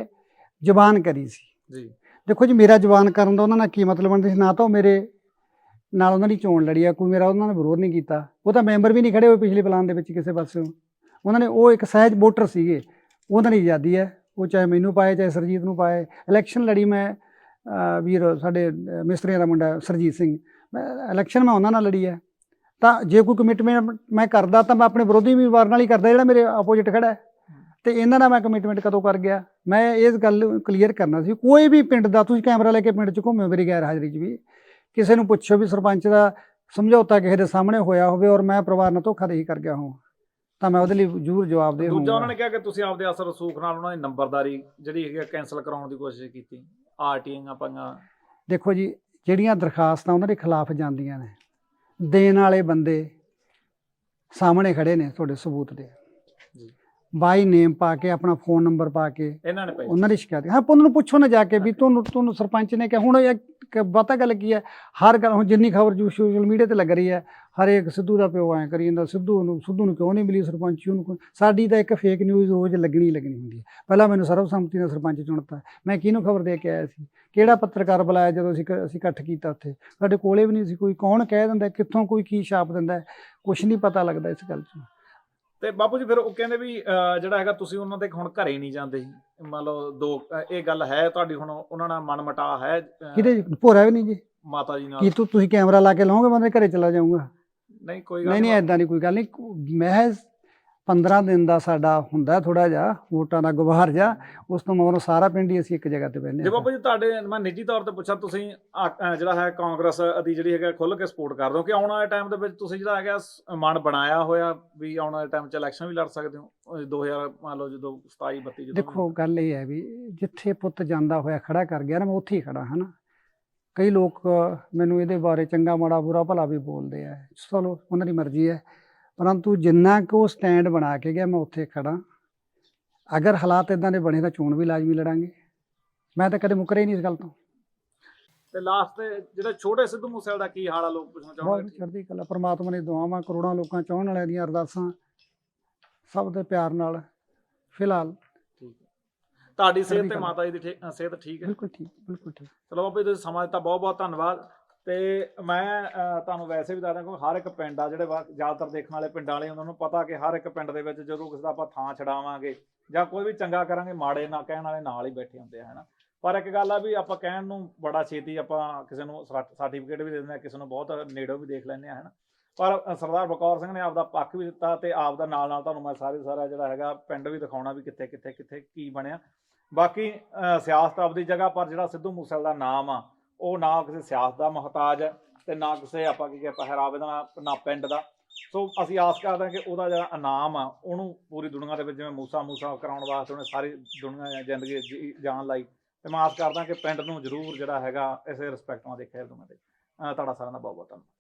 ਜ਼ਬਾਨ ਕਰੀ ਸੀ। ਜੀ। ਦੇਖੋ ਜੀ ਮੇਰਾ ਜਵਾਨ ਕਰਨ ਦਾ ਉਹਨਾਂ ਨਾਲ ਕੀ ਮਤਲਬ ਬਣਦਾ ਸੀ? ਨਾ ਤਾਂ ਉਹ ਮੇਰੇ ਨਾਲ ਉਹਨਾਂ ਦੀ ਚੋਣ ਲੜੀ ਆ ਕੋਈ ਮੇਰਾ ਉਹਨਾਂ ਨੇ ਵਿਰੋਧ ਨਹੀਂ ਕੀਤਾ। ਉਹ ਤਾਂ ਮੈਂਬਰ ਵੀ ਨਹੀਂ ਖੜੇ ਹੋਏ ਪਿਛਲੇ ਪਲਾਨ ਦੇ ਵਿੱਚ ਕਿਸੇ ਪਾਸਿਓਂ। ਉਹਨਾਂ ਨੇ ਉਹ ਇੱਕ ਸਹਿਜ ਵੋਟਰ ਸੀਗੇ ਉਹਨਾਂ ਦੀ ਆਜ਼ਾਦੀ ਹੈ। ਉਹ ਚਾਹੇ ਮੈਨੂੰ ਪਾਏ ਚਾਹੇ ਸਰਜੀਤ ਨੂੰ ਪਾਏ। ਇਲੈਕਸ਼ਨ ਲੜੀ ਮੈਂ ਵੀਰ ਸਾਡੇ ਮਿਸਤਰੀਆਂ ਦਾ ਮੁੰਡਾ ਸਰਜੀਤ ਸਿੰਘ। ਇਲੈਕਸ਼ਨ ਮੈਂ ਉਹਨਾਂ ਨਾਲ ਲੜੀ ਹੈ। ਤਾਂ ਜੇ ਕੋਈ ਕਮਿਟਮੈਂਟ ਮੈਂ ਕਰਦਾ ਤਾਂ ਮੈਂ ਆਪਣੇ ਵਿਰੋਧੀ ਉਮੀਦਵਾਰ ਨਾਲ ਹੀ ਕਰਦਾ ਜਿਹੜਾ ਮੇਰੇ ਆਪੋਜੀਟ ਖੜਾ ਹੈ। ਤੇ ਇਹਨਾਂ ਨਾਲ ਮੈਂ ਕਮਿਟਮੈਂਟ ਕਦੋਂ ਕਰ ਗਿਆ? ਮੈਂ ਇਸ ਗੱਲ ਕਲੀਅਰ ਕਰਨਾ ਸੀ। ਕੋਈ ਵੀ ਪਿੰਡ ਦਾ ਤੁਸੀਂ ਕੈਮਰਾ ਲੈ ਕੇ ਪਿੰਡ 'ਚ ਘੁੰਮੇ ਮੇਰੀ ਗੈਰ ਹਾਜ਼ਰੀ 'ਚ ਵੀ। ਕਿਸੇ ਨੂੰ ਪੁੱਛੋ ਵੀ ਸਰਪੰਚ ਦਾ ਸਮਝੌਤਾ ਕਿਸੇ ਦੇ ਸਾਹਮਣੇ ਹੋਇਆ ਹੋਵੇ ਔਰ ਮੈਂ ਪਰਿਵਾਰ ਨਾਲ ਧੋਖਾਦੇਹੀ ਕਰ ਗਿਆ ਹਾਂ ਤਾਂ ਮੈਂ ਉਹਦੇ ਲਈ ਜ਼ਰੂਰ ਜਵਾਬ ਦੇ ਦੂਜਾ ਉਹਨਾਂ ਨੇ ਕਿਹਾ ਕਿ ਤੁਸੀਂ ਆਪਦੇ ਅਸਰ ਰਸੂਖ ਨਾਲ ਉਹਨਾਂ ਦੀ ਨੰਬਰਦਾਰੀ ਜਿਹੜੀ ਹੈਗੀ ਕੈਨਸਲ ਕਰਾਉਣ ਦੀ ਕੋਸ਼ਿਸ਼ ਕੀਤੀ। ਆਰਟੀਆਂ ਪਾਈਆਂ। ਦੇਖੋ ਜੀ ਜਿਹੜੀਆਂ ਦਰਖਾਸਤਾਂ ਉਹਨਾਂ ਦੇ ਖਿਲਾਫ ਜਾਂਦੀਆਂ ਨੇ ਦੇਣ ਵਾਲੇ ਬੰਦੇ ਸਾਹਮਣੇ ਖੜੇ ਨੇ ਤੁਹਾਡੇ ਸਬੂਤ ਦੇ। ਬਾਈ ਨੇਮ ਪਾ ਕੇ ਆਪਣਾ ਫੋਨ ਨੰਬਰ ਪਾ ਕੇ ਇਹਨਾਂ ਨੇ ਪਾਈ ਉਹਨਾਂ ਦੀ ਸ਼ਿਕਾਇਤ। ਹਾਂ ਉਹਨਾਂ ਨੂੰ ਪੁੱਛੋ ਨਾ ਜਾ ਕੇ ਵੀ ਤੁਹਾਨੂੰ ਤੁਹਾਨੂੰ ਸਰਪੰਚ ਨੇ ਕਿਹਾ ਹੁਣ ਇਹ ਪਤਾ ਗੱਲ ਕੀ ਹੈ? ਹਰ ਗੱਲ ਹੁਣ ਜਿੰਨੀ ਖਬਰ ਜੋ ਸੋਸ਼ਲ ਮੀਡੀਆ ਤੇ ਲੱਗ ਰਹੀ ਹੈ ਹਰੇਕ ਸਿੱਧੂ ਦਾ ਪਿਓ ਐਂ ਕਰੀ ਜਾਂਦਾ ਸਿੱਧੂ ਨੂੰ ਸਿੱਧੂ ਨੂੰ ਕਿਉਂ ਨਹੀਂ ਮਿਲੀ ਸਰਪੰਚੀ? ਉਹਨੂੰ ਸਾਡੀ ਤਾਂ ਇੱਕ ਫੇਕ ਨਿਊਜ਼ ਰੋਜ਼ ਲੱਗਣੀ ਲੱਗਣੀ ਹੁੰਦੀ ਹੈ। ਪਹਿਲਾਂ ਮੈਨੂੰ ਸਰਬਸੰਮਤੀ ਨਾਲ ਸਰਪੰਚ ਚੁਣਤਾ। ਮੈਂ ਕਿਹਨੂੰ ਖਬਰ ਦੇ ਕੇ ਆਇਆ ਸੀ? ਕਿਹੜਾ ਪੱਤਰਕਾਰ ਬੁਲਾਇਆ ਜਦੋਂ ਅਸੀਂ ਅਸੀਂ ਇਕੱਠ ਕੀਤਾ ਉੱਥੇ? ਸਾਡੇ ਕੋਲੇ ਵੀ ਨਹੀਂ ਸੀ ਕੋਈ। ਕੌਣ ਕਹਿ ਦਿੰਦਾ ਕਿੱਥੋਂ ਕੋਈ ਕੀ ਛਾਪ ਦਿੰਦਾ ਕੁਝ ਨਹੀਂ ਪਤਾ ਲੱਗਦਾ ਇਸ ਗੱਲ 'ਚ। ਤੇ ਬਾਪੂ ਜੀ ਫਿਰ ਉਹ ਕਹਿੰਦੇ ਵੀ ਜਿਹੜਾ ਹੈਗਾ ਤੁਸੀਂ ਉਹਨਾਂ ਦੇ ਹੁਣ ਘਰੇ ਨਹੀਂ ਜਾਂਦੇ। ਮੰਨ ਲਓ ਦੋ ਇਹ ਗੱਲ ਹੈ ਤੁਹਾਡੀ ਹੁਣ ਉਹਨਾਂ ਨਾਲ ਮਨ ਮਟਾ ਹੈ ਕਿਹਦੇ ਭੋਰਾ ਵੀ ਨਹੀਂ ਜੀ? ਮਾਤਾ ਜੀ ਨਾਲ। ਕੀ ਤੂੰ ਤੁਸੀਂ ਕੈਮਰਾ ਲਾ ਕੇ ਮੈਂ ਉਹਦੇ ਘਰੇ ਚਲਾ ਜਾਊਂਗਾ। ਨਹੀਂ ਕੋਈ ਗੱਲ ਨਹੀਂ ਨਹੀਂ ਐਦਾਂ ਦੀ ਕੋਈ ਗੱਲ ਨਹੀਂ। ਮਹਿਜ਼ 15 ਦਿਨ ਦਾ ਸਾਡਾ ਹੁੰਦਾ ਥੋੜਾ ਜਿਹਾ ਵੋਟਾਂ ਦਾ ਗੁਬਾਰ ਜਾ ਉਸ ਤੋਂ ਮਗਰੋਂ ਸਾਰਾ ਪਿੰਡ ਹੀ ਅਸੀਂ ਇੱਕ ਜਗ੍ਹਾ ਤੇ ਬੈਠੇ ਜੇ ਬਾਪੂ ਜੀ ਤੁਹਾਡੇ ਮੈਂ ਨਿੱਜੀ ਤੌਰ ਤੇ ਪੁੱਛਾਂ ਤੁਸੀਂ ਜਿਹੜਾ ਹੈ ਕਾਂਗਰਸ ਦੀ ਜਿਹੜੀ ਹੈਗਾ ਖੁੱਲ ਕੇ ਸਪੋਰਟ ਕਰਦੇ ਹੋ ਕਿ ਆਉਣ ਵਾਲੇ ਟਾਈਮ ਦੇ ਵਿੱਚ ਤੁਸੀਂ ਜਿਹੜਾ ਹੈਗਾ ਮਨ ਬਣਾਇਆ ਹੋਇਆ ਵੀ ਆਉਣ ਵਾਲੇ ਟਾਈਮ 'ਚ ਇਲੈਕਸ਼ਨ ਵੀ ਲੜ ਸਕਦੇ ਹੋ? ਅਹ, 2000 ਮੰਨ ਲਓ ਜਦੋਂ 27 32 ਜਦੋਂ ਦੇਖੋ ਗੱਲ ਇਹ ਹੈ ਵੀ ਜਿੱਥੇ ਪੁੱਤ ਜਾਂਦਾ ਹੋਇਆ ਖੜਾ ਕਰ ਗਿਆ ਨਾ ਮੈਂ ਉੱਥੇ ਹੀ ਖੜਾ ਹਨਾ? ਕਈ ਲੋਕ ਮੈਨੂੰ ਇਹਦੇ ਬਾਰੇ ਚੰਗਾ ਮਾੜਾ ਬੁਰਾ ਭਲਾ ਵੀ ਬੋਲਦੇ ਆ। ਚਲੋ ਉਹਨਾਂ ਦੀ ਮਰਜ਼ੀ ਹੈ। ਪਰੰਤੂ ਜਿੰਨਾ ਕੁ ਸਟੈਂਡ ਬਣਾ ਕੇ ਗਿਆ ਮੈਂ ਉੱਥੇ ਖੜਾ ਅਗਰ ਹਾਲਾਤ ਇਦਾਂ ਦੇ ਬਣੇ ਤਾਂ ਚੋਣ ਵੀ ਲਾਜ਼ਮੀ ਲੜਾਂਗੇ। ਮੈਂ ਤਾਂ ਕਦੇ ਮੁਕਰੇ ਹੀ ਨਹੀਂ ਇਸ ਗੱਲ ਤੋਂ। ਤੇ ਲਾਸਟ ਤੇ ਜਿਹੜਾ ਛੋਟੇ ਸਿੱਧੂ ਮੂਸੇਵਾਲੇ ਦਾ ਕੀ ਹਾਲ ਆ ਲੋਕ ਪੁੱਛਣਾ ਬਹੁਤ ਚਾਹੁੰਦੇ ਚੜ੍ਹਦੀ ਕਲਾ। ਪ੍ਰਮਾਤਮਾ ਨੇ ਦੁਆਵਾਂ ਕਰੋੜਾਂ ਲੋਕਾਂ ਚਾਹਣ ਵਾਲਿਆਂ ਦੀਆਂ ਅਰਦਾਸਾਂ ਸਭ ਦੇ ਪਿਆਰ ਨਾਲ। ਫਿਲਹਾਲ ਤੁਹਾਡੀ ਸਿਹਤ ਤੇ। ਮਾਤਾ ਜੀ ਦੀ ਅਹ, ਸਿਹਤ ਠੀਕ ਹੈ। ਬਿਲਕੁਲ ਠੀਕ ਬਿਲਕੁਲ ਠੀਕ। ਚਲੋ ਬਾਬਾ ਜੀ ਤੁਸੀਂ ਸਮਾਂ ਦਿੱਤਾ ਬਹੁਤ ਬਹੁਤ ਧੰਨਵਾਦ। ਤੇ ਮੈਂ ਤੁਹਾਨੂੰ ਵੈਸੇ ਵੀ ਦੱਸਦਾ ਕਿ ਹਰ ਇੱਕ ਪਿੰਡ ਆ ਜਿਹੜੇ ਵਾ- ਜ਼ਿਆਦਾਤਰ ਦੇਖਣ ਵਾਲੇ ਪਿੰਡਾਂ ਵਾਲੇ ਉਹਨਾਂ ਨੂੰ ਪਤਾ ਕਿ ਹਰ ਇੱਕ ਪਿੰਡ ਦੇ ਵਿੱਚ ਜਦੋਂ ਕਿਸੇ ਦਾ ਆਪਾਂ ਥਾਂ ਛਡਾਵਾਂਗੇ ਜਾਂ ਕੋਈ ਵੀ ਚੰਗਾ ਕਰਾਂਗੇ ਮਾੜੇ ਨਾ ਕਹਿਣ ਵਾਲੇ ਨਾਲ ਹੀ ਬੈਠੇ ਹੁੰਦੇ ਆ ਹਨਾ। ਪਰ ਇੱਕ ਗੱਲ ਆ ਵੀ ਆਪਾਂ ਕਹਿਣ ਨੂੰ ਬੜਾ ਛੇਤੀ ਆਪਾਂ ਕਿਸੇ ਨੂੰ ਸਰਟੀਫਿਕੇਟ ਵੀ ਦੇ ਦਿੰਦੇ ਆ ਕਿਸੇ ਨੂੰ ਬਹੁਤ ਨੇੜੋਂ ਵੀ ਦੇਖ ਲੈਂਦੇ ਆ ਹਨਾ। ਪਰ ਅ, ਸਰਦਾਰ ਬਕੌਰ ਸਿੰਘ ਨੇ ਆਪਦਾ ਪੱਖ ਵੀ ਦਿੱਤਾ ਤੇ ਆਪਦਾ ਨਾਲ ਨਾਲ ਤੁਹਾਨੂੰ ਮੈਂ ਸਾਰੇ ਸਾਰਾ ਜਿਹੜਾ ਹੈਗਾ ਪਿੰਡ ਵੀ ਦਿਖਾਉਣਾ ਵੀ ਕਿੱਥੇ ਕਿੱਥੇ ਕਿੱਥੇ ਕੀ ਬਣਿਆ। ਬਾਕੀ ਸਿਆਸਤ ਆਪਦੀ ਜਗ੍ਹਾ, ਪਰ ਜਿਹੜਾ ਸਿੱਧੂ ਮੂਸੇਵਾਲੇ ਦਾ ਨਾਮ ਆ, ਉਹ ਨਾ ਕਿਸੇ ਸਿਆਸਤ ਦਾ ਮੁਹਤਾਜ ਹੈ ਤੇ ਨਾ ਕਿਸੇ ਆਪਾਂ ਕੀ ਕਹਿੰਦੇ ਪਹਿਰਾਵੇ ਦਾ ਨਾ- ਪਿੰਡ ਦਾ। ਸੋ ਅਸੀਂ ਆਸ ਕਰਦੇ ਹਾਂ ਕਿ ਉਹਦਾ ਜਿਹੜਾ ਇਨਾਮ ਆ, ਉਹਨੂੰ ਪੂਰੀ ਦੁਨੀਆ ਦੇ ਵਿੱਚ ਜਿਵੇਂ ਮੂਸਾ ਮੂਸਾ ਕਰਾਉਣ ਵਾਸਤੇ ਉਹਨੇ ਸਾਰੀ ਦੁਨੀਆ ਜ਼ਿੰਦਗੀ ਜੀ- ਜਾਨ ਲਾਈ। ਤੇ ਮੈਂ ਆਸ ਕਰਦਾ ਕਿ ਪਿੰਡ ਨੂੰ ਜ਼ਰੂਰ ਜਿਹੜਾ ਹੈਗਾ, ਇਸੇ ਰਿਸਪੈਕਟ ਨਾਲ ਦੇਖਿਆ ਦੁਨੀਆ ਦੇ ਤੁਹਾਡਾ ਸਾਰਿਆਂ ਦਾ ਬਹੁਤ ਬਹੁਤ ਧੰਨਵਾਦ।